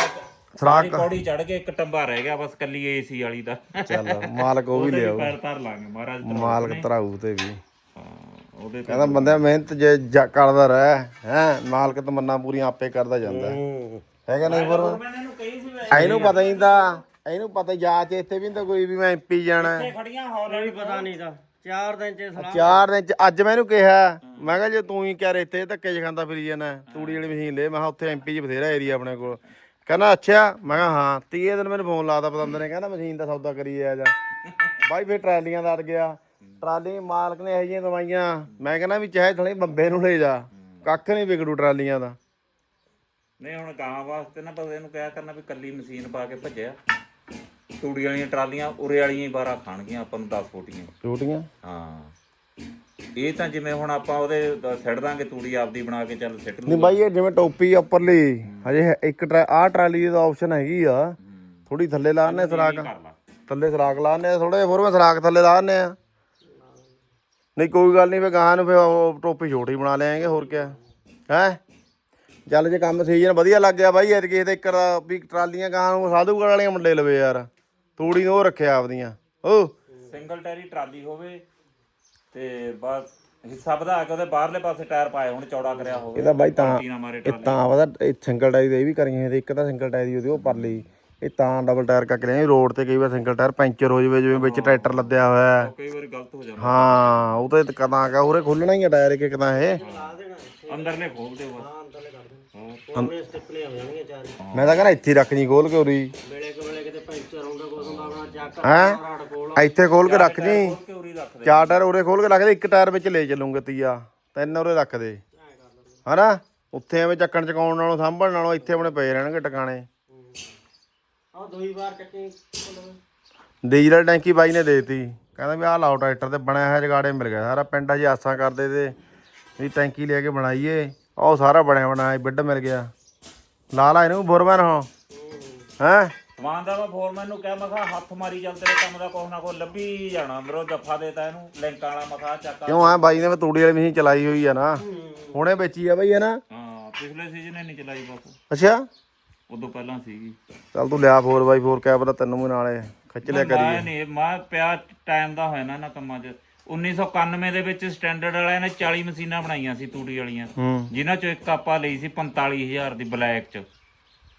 Speaker 1: ਸਰਾਕ
Speaker 3: ਪੌੜੀ ਚੜ ਕੇ ਇੱਕ ਟੰਬਾ ਰਹਿ ਗਿਆ ਬਸ ਕੱਲੀ ਏਸੀ ਵਾਲੀ ਦਾ।
Speaker 1: ਚੱਲ ਮਾਲਕ ਉਹ ਵੀ ਲਿਆਓ
Speaker 3: ਪੈਰ ਧਰ ਲਾਂਗੇ ਮਹਾਰਾਜ
Speaker 1: ਮਾਲਕ ਧਰਾਊ ਤੇ ਵੀ।
Speaker 3: ਉਹਦੇ
Speaker 1: ਕਹਿੰਦਾ ਬੰਦਾ ਮਿਹਨਤ ਜੇ ਕਰਦਾ ਰਹਿ ਹੈ ਮਾਲਕ ਤਮੰਨਾ ਪੂਰੀਆਂ ਆਪੇ ਕਰਦਾ ਜਾਂਦਾ। ਹੈਗਾ ਨਹੀਂ ਪਰ
Speaker 3: ਇਹਨੂੰ
Speaker 1: ਪਤਾ ਹੀ ਨਹੀਂ ਇਹਨੂੰ ਪਤਾ ਜਾ ਚ ਇੱਥੇ ਵੀ ਤਾਂ ਕੋਈ ਵੀ ਮੈਂ ਐਮਪੀ ਜਾਣਾ। ਹੈ।
Speaker 3: ਖੜੀਆਂ ਹੌਲੈਂਡ
Speaker 2: ਪਤਾ ਨਹੀਂ ਦਾ ਚਾਰ ਦਿਨ ਚ
Speaker 1: ਅੱਜ ਮੈਂ ਇਹਨੂੰ ਕਿਹਾ ਮੈਂ ਕਿਹਾ ਜੇ ਤੂੰ ਹੀ ਕਹਿ ਰੇ ਇੱਥੇ ਧੱਕੇ ਚ ਖਾਂਦਾ ਫਿਰੀ ਜਾਣਾ ਤੂੜੀ ਵਾਲੀ ਮਸ਼ੀਨ ਲੈ ਮੈਂ ਉੱਥੇ ਐਮਪੀ ਚ ਬਥੇਰਾ ਏਰੀਆ ਆਪਣੇ ਕੋਲ। ਕਹਿੰਦਾ ਅੱਛਾ ਮੈਂ ਕਿਹਾ ਹਾਂ ਤੀਏ ਦਿਨ ਮੈਨੂੰ ਫੋਨ ਲਾਤਾ ਪਤੰਦਰ ਨੇ ਕਹਿੰਦਾ ਮਸ਼ੀਨ ਦਾ ਸੌਦਾ ਕਰੀ ਆ ਜਾ। ਬਾਈ ਫੇਰ ਟਰਾਲੀਆਂ ਦਾ ਅੜ ਗਿਆ। ਟਰਾਲੀ ਮਾਲਕ ਨੇ ਇਹ ਜਿਹੀਆਂ ਦਵਾਈਆਂ ਮੈਂ ਕਹਿੰਦਾ ਵੀ ਚਾਹੇ ਥਲੇ ਬੰਬੇ ਨੂੰ ਲੈ ਜਾ ਕੱਖ ਨਹੀਂ ਵਿਗੜੂ ਟਰਾਲੀਆਂ ਦਾ।
Speaker 3: ਨਹੀਂ ਹੁਣ ਗਾਂ ਵਾਸਤੇ ਨਾ ਬਸ ਇਹਨੂੰ ਕਿਹਾ ਕਰਨਾ ਵੀ ਕੱਲੀ ਮਸ਼ੀਨ ਪਾ ਕੇ ਭੱਜਿਆ। ਤੂੜੀ ਵਾਲੀਆਂ ਟਰਾਲੀਆਂ ਉਰੇ ਵਾਲੀਆਂ ਹੀ ਬਾਰਾ ਖਾਣਗੀਆਂ ਆਪਾਂ ਨੂੰ 10 ਫੁੱਟੀਆਂ।
Speaker 1: ਛੋਟੀਆਂ
Speaker 3: ਹਾਂ। ਇਹ ਤਾਂ ਜਿਵੇਂ ਹੁਣ ਆਪਾਂ ਉਹਦੇ ਦ- ਸਿੱਟ ਦਾਂਗੇ ਤੂੜੀ ਆਪਦੀ ਬਣਾ ਕੇ ਚੱਲ ਸਿੱਟ
Speaker 1: ਨਹੀਂ
Speaker 3: ਲੂ
Speaker 1: ਬਾਈ ਇਹ ਜਿਵੇਂ ਟੋਪੀ ਉੱਪਰਲੀ ਹਜੇ ਇੱਕ ਟਰਾ- ਆਹ ਟਰਾਲੀ ਦੀ ਆਪਸ਼ਨ ਹੈਗੀ ਆ। ਥੋੜੀ ਥੱਲੇ ਲਾਣੇ ਸਰਾਕ।
Speaker 3: ਕਰ ਲਾ।
Speaker 1: ਥੱਲੇ ਸਰਾਕ ਲਾਣੇ ਥੋੜੇ ਹੋਰ ਮੈਂ ਸਰਾਕ ਥੱਲੇ ਲਾਣੇ ਆ। ਨਹੀਂ ਕੋਈ ਗੱਲ ਨਹੀਂ ਫੇ ਗਾਹਾਂ ਨੂੰ ਫੇ ਉਹ ਟੋਪੀ ਛੋਟੀ ਬਣਾ ਲਿਆਂਗੇ ਹੋਰ ਕਿਆ। ਹੈ? ਚੱਲ ਜੇ ਕੰਮ ਸੀਜ਼ਨ ਵਧੀਆ ਲੱਗ ਗਿਆ ਬਾਈ ਐਤ ਕਿਸੇ ਤੇ ਇੱਕ ਵੀ ਟਰਾਲੀਆਂ ਗਾਹਾਂ ਨੂੰ ਸਾਧੂਗੜ ਵਾਲੀਆਂ ਮੁੰਡੇ ਲਵੇ ਯਾਰ। ਤੂੜੀ ਨੂੰ ਉਹ ਰੱਖਿਆ ਆਪਦੀਆਂ। ਓ।
Speaker 3: ਸਿੰਗਲ ਟਾਇਰੀ ਟਰਾਲੀ ਹੋਵੇ ਤੇ ਬਸ ਹਿੱਸਾ ਵਧਾ ਕੇ ਉਹਦੇ ਬਾਹਰਲੇ ਪਾਸੇ ਟਾਇਰ ਪਾਏ ਹੁਣ ਚੌੜਾ ਕਰਿਆ ਹੋਵੇ।
Speaker 1: ਇਹਦਾ ਬਾਈ ਤਾਂ
Speaker 3: ਨਾ ਮਾਰੇ
Speaker 1: ਇਹ ਤਾਂ ਪਤਾ ਇਹ ਸਿੰਗਲ ਟਾਇਰ ਦੇ ਇਹ ਵੀ ਕਰੀਆਂ ਤੇ ਇੱਕ ਤਾਂ ਸਿੰਗਲ ਟਾਇਰ ਦੀ ਉਹਦੀ ਉਹ ਪਰ ਲਈ ਇਹ ਤਾਂ ਡਬਲ ਟਾਇਰ ਕਰਕੇ ਲਿਆ ਰੋਡ ਤੇ ਕਈ ਵਾਰ ਸਿੰਗਲ ਟਾਇਰ ਪੈਂਚਰ ਹੋ ਜਾਵੇ ਜਿਵੇਂ ਵਿੱਚ ਟਰੈਕਟਰ ਲੱਦਿਆ ਹੋਇਆ ਹੈ।
Speaker 3: ਕਈ ਵਾਰੀ ਗਲਤ ਹੋ ਜਾਂਦਾ।
Speaker 1: ਹਾਂ ਉਹ ਤਾਂ ਕਦਾਂ ਕਾ ਉਰੇ ਖੋਲਣਾ ਹੀ ਆ ਟਾਇਰ ਇੱਕ ਇੱਕ ਤਾਂ ਇਹ।
Speaker 2: ਦੇਣਾ
Speaker 3: ਅੰਦਰਲੇ ਖੋਲ ਦਿਓ ਬਸ।
Speaker 2: ਹਾਂ ਅੰਦਰਲੇ ਕਰ ਸਟਿਪਲੇ ਹੋ ਜਾਣਗੇ ਚਾਰ
Speaker 1: ਮੈਂ ਤਾਂ ਕਹਿੰਦਾ ਇੱਥੇ ਹੀ ਰੱਖ ਜੀ ਖੋਲ ਕੇ ਉਰੀ। ਹੈਂ? ਇੱਥੇ ਖੋਲ ਕੇ ਰੱਖ ਜੀ। ਚਾਰ ਟਾਇਰ ਉਰੇ ਖੋਲ ਕੇ ਰੱਖ ਦੇ ਇੱਕ ਟਾਇਰ ਵਿੱਚ ਲੈ ਚੱਲੂਗੇ ਤੀਆ। ਤਿੰਨ ਉਰੇ ਰੱਖ ਦੇ। ਹਨਾ? ਉੱਥੇ ਐਵੇਂ ਚੱਕਣ ਚਕਾਉਣ ਨਾਲੋਂ ਸਾਂਭਣ ਨਾਲੋਂ ਇੱਥੇ ਆਪਣੇ ਪਏ ਰਹਿਣਗੇ ਟਿਕਾਣੇ।
Speaker 2: ਆ ਦੋਈ ਵਾਰ ਚੱਕੀ।
Speaker 1: ਡੀਜ਼ਲ ਟੈਂਕੀ ਬਾਈ ਨੇ ਦੇਤੀ। ਕਹਿੰਦਾ ਵੀ ਆਹ ਲਾਓ ਟਰੈਕਟਰ ਤੇ ਬਣਿਆ ਹੋਇਆ ਜਗਾੜੇ ਮਿਲ ਗਿਆ। ਸਾਰਾ ਪਿੰਡ ਅਸੀਂ ਆਸਾਂ ਕਰਦੇ ਤੇ ਵੀ ਟੈਂਕੀ ਲੈ ਕੇ ਬਣਾਈਏ। ਉਹ ਸਾਰਾ ਬਣਿਆ ਬਣਾਇਆ ਬਿੱਡ ਮਿਲ ਗਿਆ। ਲਾ ਲਾ ਇਹਨੂੰ ਬੁਰਮਨ ਹੋ। ਹੈ?
Speaker 3: ਸਮਾਨ ਦਾ ਮੈਂ ਫੋਰਮੈਨ ਨੂੰ ਕਿਹਾ ਮੈਂ ਕਿਹਾ ਹੱਥ ਮਾਰੀ ਚੱਲ ਤੇਰੇ ਕੰਮ ਦਾ ਕੁਛ ਨਾ ਕੁਛ ਲੱਭੀ ਜਾਣਾ ਮਰੋ ਜੱਫਾ ਦੇਤਾ ਇਹਨੂੰ ਲਿੰਕ ਵਾਲਾ ਮਖਾ ਚੱਕਾ
Speaker 1: ਕਿਉਂ ਆ ਬਾਈ ਨੇ ਤੂੜੀ ਵਾਲੀ ਮਸ਼ੀਨ ਚਲਾਈ ਹੋਈ ਆ ਨਾ? ਹੁਣੇ ਵੇਚੀ ਆ ਬਾਈ ਇਹ ਨਾ।
Speaker 3: ਹਾਂ ਪਿਛਲੇ ਸੀਜ਼ਨ ਨੇ ਨਹੀਂ ਚਲਾਈ ਬਸ।
Speaker 1: ਅੱਛਾ?
Speaker 3: ਉਦੋਂ ਪਹਿਲਾਂ ਸੀਗੀ।
Speaker 1: ਚੱਲ ਤੂੰ ਲਿਆ 4x4 ਕੈਬ ਦਾ ਤੈਨੂੰ ਵੀ ਨਾਲੇ ਖਿੱਚ ਲਿਆ ਕਰੀਏ।
Speaker 3: ਮੈਂ ਨਹੀਂ ਮੈਂ ਪਿਆ ਟਾਈਮ ਦਾ ਹੋਇਆ ਨਾ ਇਹਨਾਂ ਕੰਮਾਂ 'ਚ। 1991 ਦੇ ਵਿੱਚ ਸਟੈਂਡਰਡ ਵਾਲਿਆਂ ਨੇ 40 ਮਸ਼ੀਨਾਂ ਬਣਾਈਆਂ ਸੀ ਤੂੜੀ ਵਾਲੀਆਂ।
Speaker 1: ਹੂੰ।
Speaker 3: ਜਿਨ੍ਹਾਂ 'ਚੋਂ ਇੱਕ ਆਪਾਂ ਲਈ ਸੀ 45000 ਦੀ ਬਲੈਕ 'ਚ।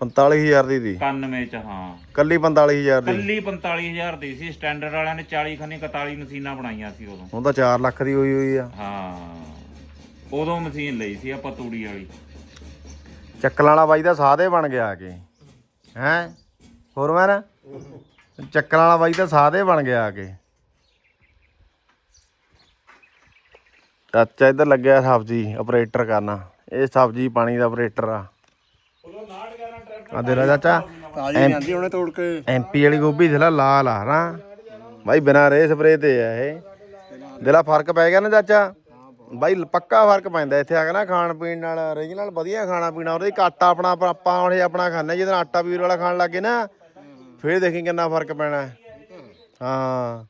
Speaker 1: 45000 ਦੀ ਦੀ।
Speaker 3: 91 'ਚ ਹਾਂ।
Speaker 1: ਕੱਲੀ 45000 ਦੀ।
Speaker 3: ਕੱਲੀ 45000 ਦੀ ਸੀ ਸਟੈਂਡਰਡ ਵਾਲਿਆਂ ਨੇ 40 ਖਨੀ 41 ਮਸ਼ੀਨਾਂ ਬਣਾਈਆਂ ਸੀ ਉਦੋਂ।
Speaker 1: ਹੁਣ ਤਾਂ 4 ਲੱਖ ਦੀ ਹੋਈ ਹੋਈ ਆ।
Speaker 3: ਹਾਂ। ਉਦੋਂ ਮਸ਼ੀਨ ਲਈ ਸੀ ਆਪਾਂ ਤੂੜੀ ਵਾਲੀ।
Speaker 1: ਚੱਕਲ ਵਾਲਾ ਬਾਈ ਦਾ ਸਾਦੇ ਬਣ ਗਿਆ ਆ ਕੇ। ਹੈ? ਹੋਰ ਮੈਂ ਨਾ ਚੱਕਲ ਵਾਲਾ ਬਾਈ ਤਾਂ ਸਾਦੇ ਬਣ ਗਿਆ ਆ ਕੇ। ਚਾਚਾ ਇੱਧਰ ਲੱਗਿਆ ਸਬਜ਼ੀ ਆਪਰੇਟਰ ਕਰਨਾ। ਇਹ ਸਬਜ਼ੀ ਪਾਣੀ ਦਾ ਆਪਰੇਟਰ ਆ। ਆ ਦੇ ਚਾਚਾ
Speaker 2: ਤਾਜੀ ਆਂਦੀ ਉਹਨੇ ਤੋੜ ਕੇ।
Speaker 1: ਐਮਪੀ ਵਾਲੀ ਗੋਭੀ ਦੇ ਲਾ ਲਾਲ ਆ ਨਾ ਬਾਈ ਬਿਨਾ ਰੇ ਸਪਰੇ ਤੇ ਆ ਇਹ। ਦਿਲਾ ਫ਼ਰਕ ਪੈ ਗਿਆ ਨਾ ਚਾਚਾ? ਬਾਈ ਪੱਕਾ ਫ਼ਰਕ ਪੈਂਦਾ ਇੱਥੇ ਆ ਕੇ ਨਾ ਖਾਣ ਪੀਣ ਨਾਲ। ਰੀਜਨਲ ਵਧੀਆ ਖਾਣਾ ਪੀਣਾ। ਉਹਦੇ ਆਟਾ ਆਪਣਾ ਆਪਾਂ- ਇਹ ਆਪਣਾ ਖਾਂਦੇ ਜਦੋਂ ਆਟਾ ਵੀਰ ਵਾਲਾ ਖਾਣ ਲੱਗੇ ਨਾ ਫੇਰ ਦੇਖੀ ਕਿੰਨਾ ਫ਼ਰਕ ਪੈਣਾ। ਹੈ। ਹਾਂ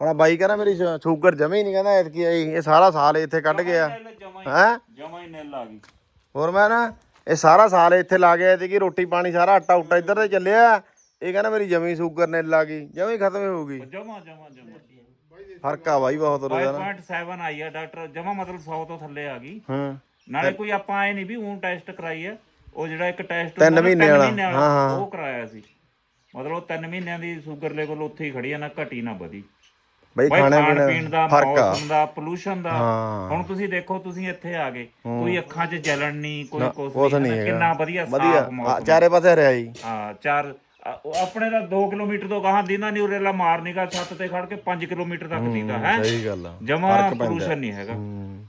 Speaker 1: ਹੁਣ ਬਾਈ ਕਹਿੰਦਾ ਮੇਰੀ ਸ਼ੂਗਰ ਜਮੇ ਹੀ ਨਹੀਂ ਕਹਿੰਦਾ ਐਤਕੀ ਆਈ ਇਹ ਸਾਰਾ ਸਾਲ ਇੱਥੇ ਕੱਢ ਗਿਆ।
Speaker 3: ਹੈ? ਜਮਾ ਹੀ ਨਿਲ ਆ ਗਈ।
Speaker 1: ਹੋਰ ਮੈਂ ਨਾ ਇਹ ਸਾਰਾ ਸਾਲ ਇੱਥੇ ਲਾ ਗਿਆ ਤੇ ਕਿ ਰੋਟੀ ਪਾਣੀ ਸਾਰਾ ਆਟਾ ਉਟਾ ਇੱਧਰ ਤੇ ਚੱਲਿਆ। ਇਹ ਕਹਿੰਦਾ ਮੇਰੀ ਜਮੀ ਸ਼ੂਗਰ ਨੇ ਲਾ ਗਈ ਜਮੀ ਖਤਮ ਹੀ ਹੋ ਗਈ।
Speaker 3: ਜਮਾ ਜਮਾ ਜਮਾ।
Speaker 1: ਫ਼ਰਕ ਆ ਬਾਈ ਬਹੁਤ ਉਹਦਾ ਨਾ।
Speaker 3: 5.7 ਆਈ ਆ ਡਾਕਟਰ ਜਮਾ ਮਤਲਬ 100 ਤੋਂ ਥੱਲੇ ਆ ਗਈ।
Speaker 1: ਹੂੰ।
Speaker 3: ਨਾਲੇ ਕੋਈ ਆਪਾਂ ਆਏ ਨਹੀਂ ਵੀ ਉਹ ਟੈਸਟ ਕਰਾਈ ਆ ਉਹ ਜਿਹੜਾ ਇੱਕ ਟੈਸਟ
Speaker 1: ਤਿੰਨ ਮਹੀਨੇ ਵਾਲਾ,
Speaker 3: ਉਹ ਕਰਾਇਆ ਸੀ। ਮਤਲਬ ਉਹ 3 ਮਹੀਨਿਆਂ ਦੀ ਸ਼ੂਗਰ ਲੈਵਲ ਉੱਥੇ ਹੀ ਖੜੀ ਆ ਨਾ ਘਟੀ ਨਾ ਵਧੀ।
Speaker 1: ਬਈ ਖਾਣੇ
Speaker 3: ਪੀਣ ਦਾ
Speaker 1: ਫ਼ਰਕ ਆ।
Speaker 3: ਦਾ ਪੋਲੂਸ਼ਨ ਦਾ। ਹੁਣ ਤੁਸੀਂ ਦੇਖੋ ਤੁਸੀਂ ਇੱਥੇ ਆ ਗਏ। ਕੋਈ ਅੱਖਾਂ 'ਚ ਜਲਣ ਨਹੀਂ ਕੋਈ ਕੁਛ ਨਹੀਂ ਕਿੰਨਾ ਵਧੀਆ ਸਾਫ਼ ਮੌਸਮ
Speaker 1: ਚਾਰੇ ਪਾਸੇ ਹਰਿਆਈ।
Speaker 3: ਹਾਂ ਚਾਰ ਆਪਣੇ ਦਾ 2 ਕਿਲੋਮੀਟਰ ਤੋਂ ਗਾਹਾਂ ਦੀਨਾ ਨਹੀਂ ਉਰੇਲਾ ਮਾਰ ਨਿਗਾ ਛੱਤ ਤੇ ਖੜ ਕੇ 5 ਕਿਲੋਮੀਟਰ ਤੱਕ ਦੀਦਾ ਹੈ?
Speaker 1: ਸਹੀ ਗੱਲ ਆ।
Speaker 3: ਜਮਾ ਪੋਲੂਸ਼ਨ ਨਹੀਂ ਹੈਗਾ।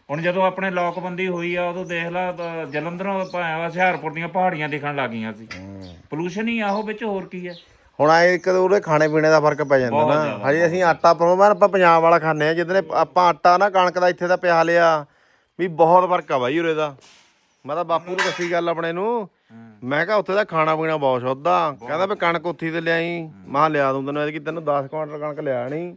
Speaker 3: ਹੁਣ ਜਦੋਂ ਆਪਣੇ ਲੋਕਬੰਦੀ ਹੋਈ ਆ ਉਦੋਂ ਦੇਖ ਲਾ ਜਲੰਧਰੋਂ ਭਾਵੇਂ ਹੁਸ਼ਿਆਰਪੁਰ ਦੀਆਂ ਪਹਾੜੀਆਂ ਦਿਖਣ ਲੱਗੀਆਂ ਸੀ। ਪੋਲੂਸ਼ਨ ਹੀ ਆਹੋ ਵਿੱਚ ਹੋਰ ਕੀ ਹੈ?
Speaker 1: ਹੁਣ ਆਏ ਇੱਕ ਉਹਦੇ ਖਾਣੇ ਪੀਣੇ ਦਾ ਫ਼ਰਕ ਪੈ ਜਾਂਦਾ ਨਾ। ਹਜੇ ਅਸੀਂ ਆਟਾ ਪਰੋਮਾਨ ਆਪਾਂ ਪੰਜਾਬ ਵਾਲਾ ਖਾਂਦੇ ਆ ਜਿੱਦਨੇ ਆਪਾਂ ਆਟਾ ਨਾ ਕਣਕ ਦਾ ਇੱਥੇ ਦਾ ਪਿਆ ਲਿਆ। ਵੀ ਬਹੁਤ ਫ਼ਰਕ ਆ ਬਾਈ ਉਰੇ ਦਾ। ਮੈਂ ਤਾਂ ਬਾਪੂ ਨੂੰ ਦੱਸੀ ਗੱਲ ਆਪਣੇ ਨੂੰ। ਮੈਂ ਕਿਹਾ ਉੱਥੇ ਦਾ ਖਾਣਾ ਪੀਣਾ ਬਹੁਤ ਸ਼ੁੱਧ ਆ। ਕਹਿੰਦਾ ਵੀ ਕਣਕ ਉੱਥੀ ਤੇ ਲਿਆਈ। ਮਾਂ ਲਿਆ ਦੂੰ ਤੈਨੂੰ ਐਤਕੀ ਤੈਨੂੰ 10 ਕੁਇੰਟਲ ਕਣਕ ਲਿਆ ਨਹੀਂ।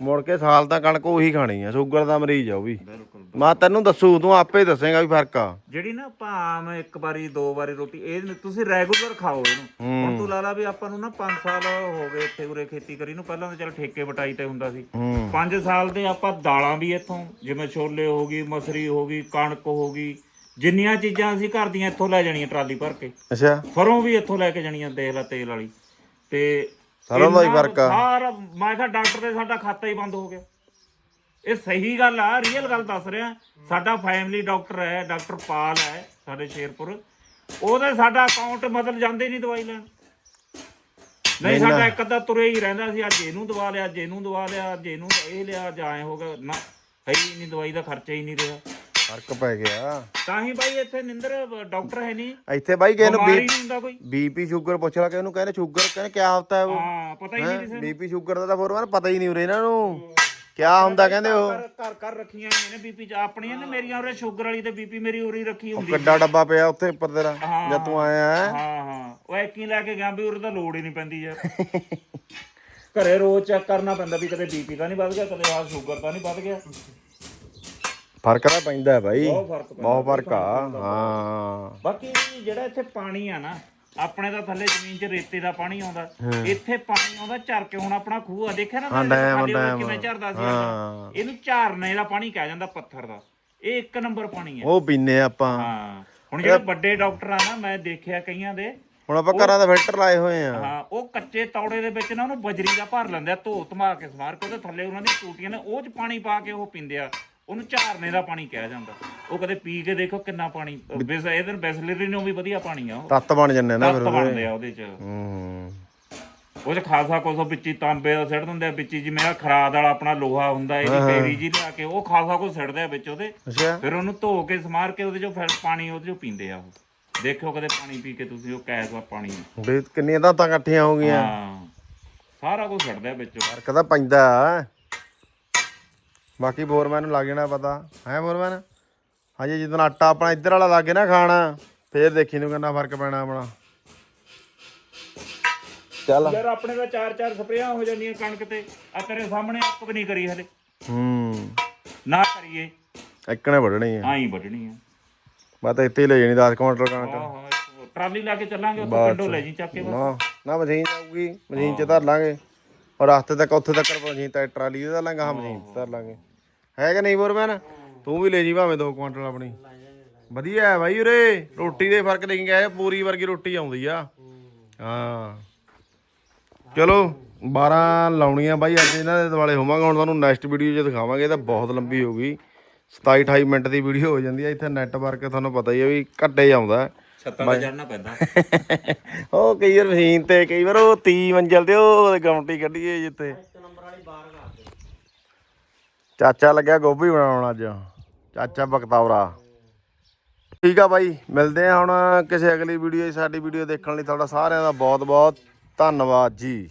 Speaker 1: ਮੁੜ ਕੇ ਸਾਲ ਤਾਂ ਕਣਕ ਉਹੀ ਖਾਣੀ ਆ ਸ਼ੂਗਰ ਦਾ ਮਰੀਜ਼ ਆ ਉਹ ਵੀ।
Speaker 3: ਬਿਲਕੁਲ
Speaker 1: ਮੈਂ ਤੈਨੂੰ ਦੱਸੂ ਤੂੰ ਆਪੇ ਦੱਸੇਗਾ ਵੀ ਫ਼ਰਕ ਆ।
Speaker 3: ਜਿਹੜੀ ਨਾ ਆਪਾਂ ਆਮ ਇੱਕ ਵਾਰੀ ਦੋ ਵਾਰੀ ਰੋਟੀ ਇਹ ਨੀ- ਤੁਸੀਂ ਰੈਗੂਲਰ ਖਾਓ ਇਹਨੂੰ। ਹੁਣ ਤੂੰ ਲਾ ਲਾ ਵੀ ਆਪਾਂ ਨੂੰ ਨਾ 5 ਸਾਲ ਹੋ ਗਏ ਇੱਥੇ ਉਰੇ ਖੇਤੀ ਕਰੀ ਨੂੰ ਪਹਿਲਾਂ ਤਾਂ ਚਲ ਠੇਕੇ ਵਟਾਈ ਤੇ ਹੁੰਦਾ ਸੀ।
Speaker 1: ਹੂੰ।
Speaker 3: 5 ਸਾਲ ਦੇ ਆਪਾਂ ਦਾਲਾਂ ਵੀ ਇੱਥੋਂ ਜਿਵੇਂ ਛੋਲੇ ਹੋ ਗਈ ਮਸਰੀ ਹੋ ਗਈ ਕਣਕ ਹੋ ਗਈ ਜਿੰਨੀਆਂ ਚੀਜ਼ਾਂ ਅਸੀਂ ਘਰ ਦੀਆਂ ਇੱਥੋਂ ਲੈ ਜਾਣੀਆਂ ਟਰਾਲੀ ਭਰ ਕੇ।
Speaker 1: ਅੱਛਾ।
Speaker 3: ਫਰੋਂ ਵੀ ਇੱਥੋਂ ਲੈ ਕੇ ਜਾਣੀਆਂ ਦੇਖ ਲੈ ਤੇਲ ਵਾਲੀ। ਤੇ
Speaker 1: ਸਰੋਂ ਦਾ ਹੀ
Speaker 3: ਇੰਨਾ
Speaker 1: ਫ਼ਰਕ ਆ।
Speaker 3: ਸਾਰਾ ਮੈਂ ਕਿਹਾ ਡਾਕਟਰ ਦੇ ਸਾਡਾ ਖਾਤਾ ਹੀ ਬੰਦ ਹੋ ਗਿਆ। ਇਹ ਸਹੀ ਗੱਲ ਆ ਰੀਅਲ ਗੱਲ ਦੱਸ ਰਿਹਾ। ਸਾਡਾ ਫੈਮਿਲੀ ਡਾਕਟਰ ਹੈ ਡਾਕਟਰ ਪਾਲ ਹੈ ਸਾਡੇ ਸ਼ੇਰਪੁਰ। ਉਹਦੇ ਸਾਡਾ ਅਕਾਊਂਟ ਮਤਲਬ ਜਾਂਦੇ ਨਹੀਂ ਦਵਾਈ ਲੈਣ। ਨਹੀਂ ਸਾਡਾ ਇੱਕ ਅੱਧਾ ਤੁਰੇ ਹੀ ਰਹਿੰਦਾ ਸੀ ਅੱਜ ਇਹਨੂੰ ਦਵਾ ਲਿਆ ਅੱਜ ਇਹਨੂੰ ਦਵਾ ਲਿਆ ਅੱਜ ਇਹਨੂੰ ਇਹ ਲਿਆ ਅੱਜ ਐਂ ਹੋ ਗਿਆ। ਨਾ ਹੈ ਹੀ ਨਹੀਂ ਦਵਾਈ ਦਾ ਖਰਚਾ ਹੀ ਨਹੀਂ ਰਿਹਾ।
Speaker 1: ਫ਼ਰਕ ਪੈ ਗਿਆ।
Speaker 3: ਤਾਂ ਹੀ ਬਾਈ ਇੱਥੇ ਨਿੰਦਰ ਡਾਕਟਰ ਹੈ ਨਹੀਂ।
Speaker 1: ਇੱਥੇ ਬਾਈ ਕਿਸੇ ਨੂੰ
Speaker 3: ਬਿਮਾਰੀ ਨਹੀਂ ਹੁੰਦਾ ਕੋਈ।
Speaker 1: ਬੀਪੀ ਸ਼ੂਗਰ ਪੁੱਛ ਲਾ ਕਿ ਉਹਨੂੰ ਕਹਿੰਦੇ ਸ਼ੂਗਰ ਕਹਿੰਦੇ ਕੀ ਹੁੰਦਾ ਹੈ ਉਹ?
Speaker 3: ਹਾਂ ਪਤਾ ਹੀ ਨਹੀਂ ਕਿਸੇ
Speaker 1: ਬੀਪੀ ਸ਼ੂਗਰ ਦਾ ਤਾਂ ਫੋਰਮਨ ਪਤਾ ਹੀ ਨਹੀਂ ਉਰੇ ਇਹਨਾਂ ਨੂੰ। ਕੀ ਹੁੰਦਾ ਕਹਿੰਦੇ ਉਹ?
Speaker 3: ਘਰ ਘਰ ਘਰ ਰੱਖੀਆਂ ਹੋਈਆਂ ਨੇ ਬੀਪੀ ਆਪਣੀਆਂ ਨੇ ਮੇਰੀਆਂ ਉਰੇ ਸ਼ੂਗਰ ਵਾਲੀ ਤੇ ਬੀਪੀ ਮੇਰੀ ਉਰੀ ਰੱਖੀ ਹੁੰਦੀ
Speaker 1: ਕੱਡਾ ਡੱਬਾ ਪਿਆ ਉੱਥੇ ਉੱਪਰ ਤੇਰਾ। ਜਦ ਤੂੰ ਆਇਆ ਹੈ।
Speaker 3: ਹਾਂ ਹਾਂ। ਉਹ ਐਕੀ ਲੈ ਕੇ ਗਿਆ ਵੀ ਉਰੇ ਤਾਂ ਲੋੜ ਹੀ ਨਹੀਂ ਪੈਂਦੀ ਯਾਰ। ਘਰੇ ਰੋਜ਼ ਚੈੱਕ ਕਰਨਾ ਪੈਂਦਾ ਵੀ ਕਦੇ ਬੀਪੀ ਤਾਂ ਨਹੀਂ ਵੱਧ ਗਿਆ ਕਦੇ ਆ ਸ਼ੂਗਰ ਤਾਂ ਨਹੀਂ ਵੱਧ ਗਿਆ।
Speaker 1: ਫ਼ਰਕ ਤਾਂ ਪੈਂਦਾ ਹੈ ਬਾਈ।
Speaker 3: ਬਹੁਤ ਫ਼ਰਕ ਪੈਂਦਾ
Speaker 1: ਬਹੁਤ ਫ਼ਰਕ ਆ। ਹਾਂ।
Speaker 3: ਬਾਕੀ ਜਿਹੜਾ ਇੱਥੇ ਪਾਣੀ ਆ ਨਾ ਆਪਣੇ ਤਾਂ ਥੱਲੇ ਜ਼ਮੀਨ 'ਚ ਰੇਤੇ ਦਾ ਪਾਣੀ ਆਉਂਦਾ। ਇੱਥੇ ਪਾਣੀ ਆਉਂਦਾ ਝਰ ਕੇ ਹੁਣ ਆਪਣਾ ਖੂਹ ਆ ਦੇਖਿਆ ਨਾ ਮੈਂ। ਕਿਵੇਂ ਝਰਦਾ ਸੀ। ਇਹਨੂੰ ਝਰਨੇ ਦਾ ਪਾਣੀ ਕਿਹਾ ਜਾਂਦਾ ਪੱਥਰ ਦਾ। ਇਹ ਇੱਕ ਨੰਬਰ ਪਾਣੀ ਹੈ
Speaker 1: ਉਹ ਪੀਨੇ ਆਪਾਂ।
Speaker 3: ਹਾਂ। ਹੁਣ ਜਿਹੜੇ ਵੱਡੇ ਡਾਕਟਰ ਆ ਨਾ ਮੈਂ ਦੇਖਿਆ ਕਈਆਂ ਦੇ
Speaker 1: ਹੁਣ ਆਪਾਂ ਘਰਾਂ ਦਾ ਫਿਲਟਰ ਲਾਏ ਹੋਏ ਆ।
Speaker 3: ਹਾਂ ਉਹ ਕੱਚੇ ਤੌੜੇ ਦੇ ਵਿੱਚ ਨਾ ਉਹਨੂੰ ਬਜਰੀ ਦਾ ਭਰ ਲੈਂਦੇ ਆ ਧੋ ਧਮਾ ਕੇ ਸਮਾਰ ਕੇ ਉਹਦੇ ਥੱਲੇ ਉਹਨਾਂ ਦੀਆਂ ਟੂਟੀਆਂ ਨੇ ਉਹ ਚ ਪਾਣੀ ਪਾ ਕੇ ਉਹ ਪੀਂਦੇ ਆ। ਉਹਨੂੰ ਝਾਰਨੇ ਦਾ ਪਾਣੀ ਕਿਹਾ ਜਾਂਦਾ। ਉਹ ਕਦੇ ਪੀ ਕੇ ਦੇਖੋ ਕਿੰਨਾ ਪਾਣੀ ਬਿਸ ਇਹਦੇ ਬੈਸਲਰੀ ਨੂੰ ਵੀ ਵਧੀਆ ਪਾਣੀ ਆ ਉਹ।
Speaker 1: ਤੱਤ ਬਣ ਜੰਨੇ ਨਾ ਫਿਰ
Speaker 3: ਤੱਤ ਬਣਦੇ ਆ ਉਹਦੇ ਚ।
Speaker 1: ਹੂੰ।
Speaker 3: ਉਹ ਚ ਖਾਸਾ ਕੁਛ ਵਿੱਚ ਤਾਂਬੇ ਦਾ ਸਿੱਟ ਦਿੰਦੇ ਆ ਵਿੱਚ ਜਿਵੇਂ ਆ ਖਰਾਦ ਵਾਲਾ ਆਪਣਾ ਲੋਹਾ ਹੁੰਦਾ ਇਹਦੀ ਫੇਰੀ ਜੀ ਲਿਆ ਕੇ ਉਹ ਖਾਸਾ ਕੁਛ ਸਿੱਟਦੇ ਆ ਵਿੱਚ ਉਹਦੇ। ਫਿਰ ਉਹਨੂੰ ਧੋ ਕੇ ਸਮਾਰ ਕੇ ਉਹਦੇ ਚੋਂ ਫਿਰ ਪਾਣੀ ਉਹਦੇ ਚੋਂ ਪੀਂਦੇ ਆ ਉਹ। ਦੇਖਿਓ ਕਦੇ ਪਾਣੀ ਪੀ ਕੇ ਤੁਸੀਂ ਉਹ ਕੈਸ ਦਾ ਪਾਣੀ।
Speaker 1: ਵੀ ਕਿੰਨੀਆਂ ਤਾਂ ਇਕੱਠੀਆਂ ਹੋ ਗਈਆਂ।
Speaker 3: ਹਾਂ। ਸਾਰਾ ਕੁਝ ਛੱਡਦਾ ਵਿੱਚ।
Speaker 1: ਫ਼ਰਕ ਤਾਂ ਪੈਂਦਾ। ਬਾਕੀ ਬੋਰਮੈਨ ਨੂੰ ਲੱਗ ਜਾਣਾ ਪਤਾ। ਹੈ ਬੋਰਮੈਨ? ਹਜੇ ਜਦੋਂ ਆਟਾ ਆਪਣਾ ਇੱਧਰ ਵਾਲਾ ਲੱਗੇ ਨਾ ਖਾਣਾ ਫੇਰ ਦੇਖੀ ਨੂੰ ਕਿੰਨਾ ਫ਼ਰਕ ਪੈਣਾ ਆਪਣਾ। ਚੱਲ।
Speaker 3: ਯਾਰ ਆਪਣੇ ਦਾ ਚਾਰ ਚਾਰ ਸਪਰੇਆਂ ਹੋ ਜਾਂਦੀਆਂ ਕਣਕ ਤੇ। ਆ ਤੇਰੇ ਸਾਹਮਣੇ ਵੀ ਨਹੀਂ ਕਰੀ ਹਲੇ।
Speaker 1: ਹੂੰ।
Speaker 3: ਨਾ ਕਰੀਏ।
Speaker 1: ਇੱਕਣੇ ਵੱਢਣੀ ਆ।
Speaker 3: ਆਈ ਵੱਢਣੀ ਆ।
Speaker 1: ਮੈਂ ਤਾਂ ਇੱਥੇ ਹੀ ਲੈ ਜਾਣੀ 10 ਕੁਇੰਟਲ ਕਣਕ।
Speaker 3: ਆਹ ਟਰਾਲੀ ਲਾ ਕੇ ਚੱਲਾਂਗੇ ਉੱਥੇ ਪਿੰਡੋਂ ਲੈ ਜੀ ਚੱਕ ਕੇ ਬਸ।
Speaker 1: ਨਾ ਨਾ ਮਸ਼ੀਨ ਜਾਊਗੀ ਮਸ਼ੀਨ ਚ ਧਰ ਲਾਂਗੇ। ਔਰ ਰਸਤੇ ਤੱਕ ਉੱਥੇ ਤੱਕ ਮਸ਼ੀਨ ਤਾਂ ਟਰਾਲੀ ਦੇ ਧਰ ਲਾਂਗੇ ਹਾਂ ਮਸ਼ੀਨ ਚ ਧਰ ਲਾਂਗੇ। ਹੈ ਕਿ ਨਹੀਂ ਬੋਰਮੈਨ ਤੂੰ ਵੀ ਲੈ ਜੀ ਭਾਵੇਂ 2 ਕੁਇੰਟਲ ਆਪਣੀ। ਵਧੀਆ ਹੈ ਬਾਈ ਉਰੇ ਰੋਟੀ ਦੇ ਫ਼ਰਕ ਦੇਖ ਗਿਆ ਪੂਰੀ ਵਰਗੀ ਰੋਟੀ ਆਉਂਦੀ ਆ। ਹਾਂ। ਚਲੋ 12 ਲਾਉਣੀਆਂ ਬਾਈ ਅੱਜ ਇਹਨਾਂ ਦੇ ਦੁਆਲੇ ਹੋਵਾਂਗਾ ਹੁਣ ਤੁਹਾਨੂੰ ਨੈਕਸਟ ਵੀਡੀਓ 'ਚ ਦਿਖਾਵਾਂਗੇ ਇਹ ਤਾਂ ਬਹੁਤ ਲੰਬੀ ਹੋ ਗਈ। 27 28 ਮਿੰਟ ਦੀ ਵੀਡੀਓ ਹੋ ਜਾਂਦੀ ਹੈ ਇੱਥੇ ਨੈਟਵਰਕ ਤੁਹਾਨੂੰ ਪਤਾ ਹੀ ਹੈ ਵੀ ਘੱਟੇ ਆਉਂਦਾ।
Speaker 3: ਛੱਤਾਂ ਤੇ ਚੜਨਾ ਪੈਂਦਾ।
Speaker 1: ਉਹ ਕਈ ਵਾਰ ਮਸ਼ੀਨ ਤੇ ਕਈ ਵਾਰ ਉਹ 30 ਮੰਜ਼ਲ ਤੇ ਉਹ ਗਮਟੀ ਕੱਢੀਏ ਜਿੱਤੇ ਚਾਚਾ ਲੱਗਿਆ ਗੋਭੀ ਬਣਾਉਣ ਅੱਜ। ਚਾਚਾ ਬਕਤੌਰਾ। ਠੀਕ ਆ ਬਾਈ, ਮਿਲਦੇ ਆ ਹੁਣ ਕਿਸੇ ਅਗਲੀ ਵੀਡੀਓ ਸਾਡੀ ਵੀਡੀਓ ਦੇਖਣ ਲਈ ਤੁਹਾਡਾ ਸਾਰਿਆਂ ਦਾ ਬਹੁਤ ਬਹੁਤ ਧੰਨਵਾਦ ਜੀ।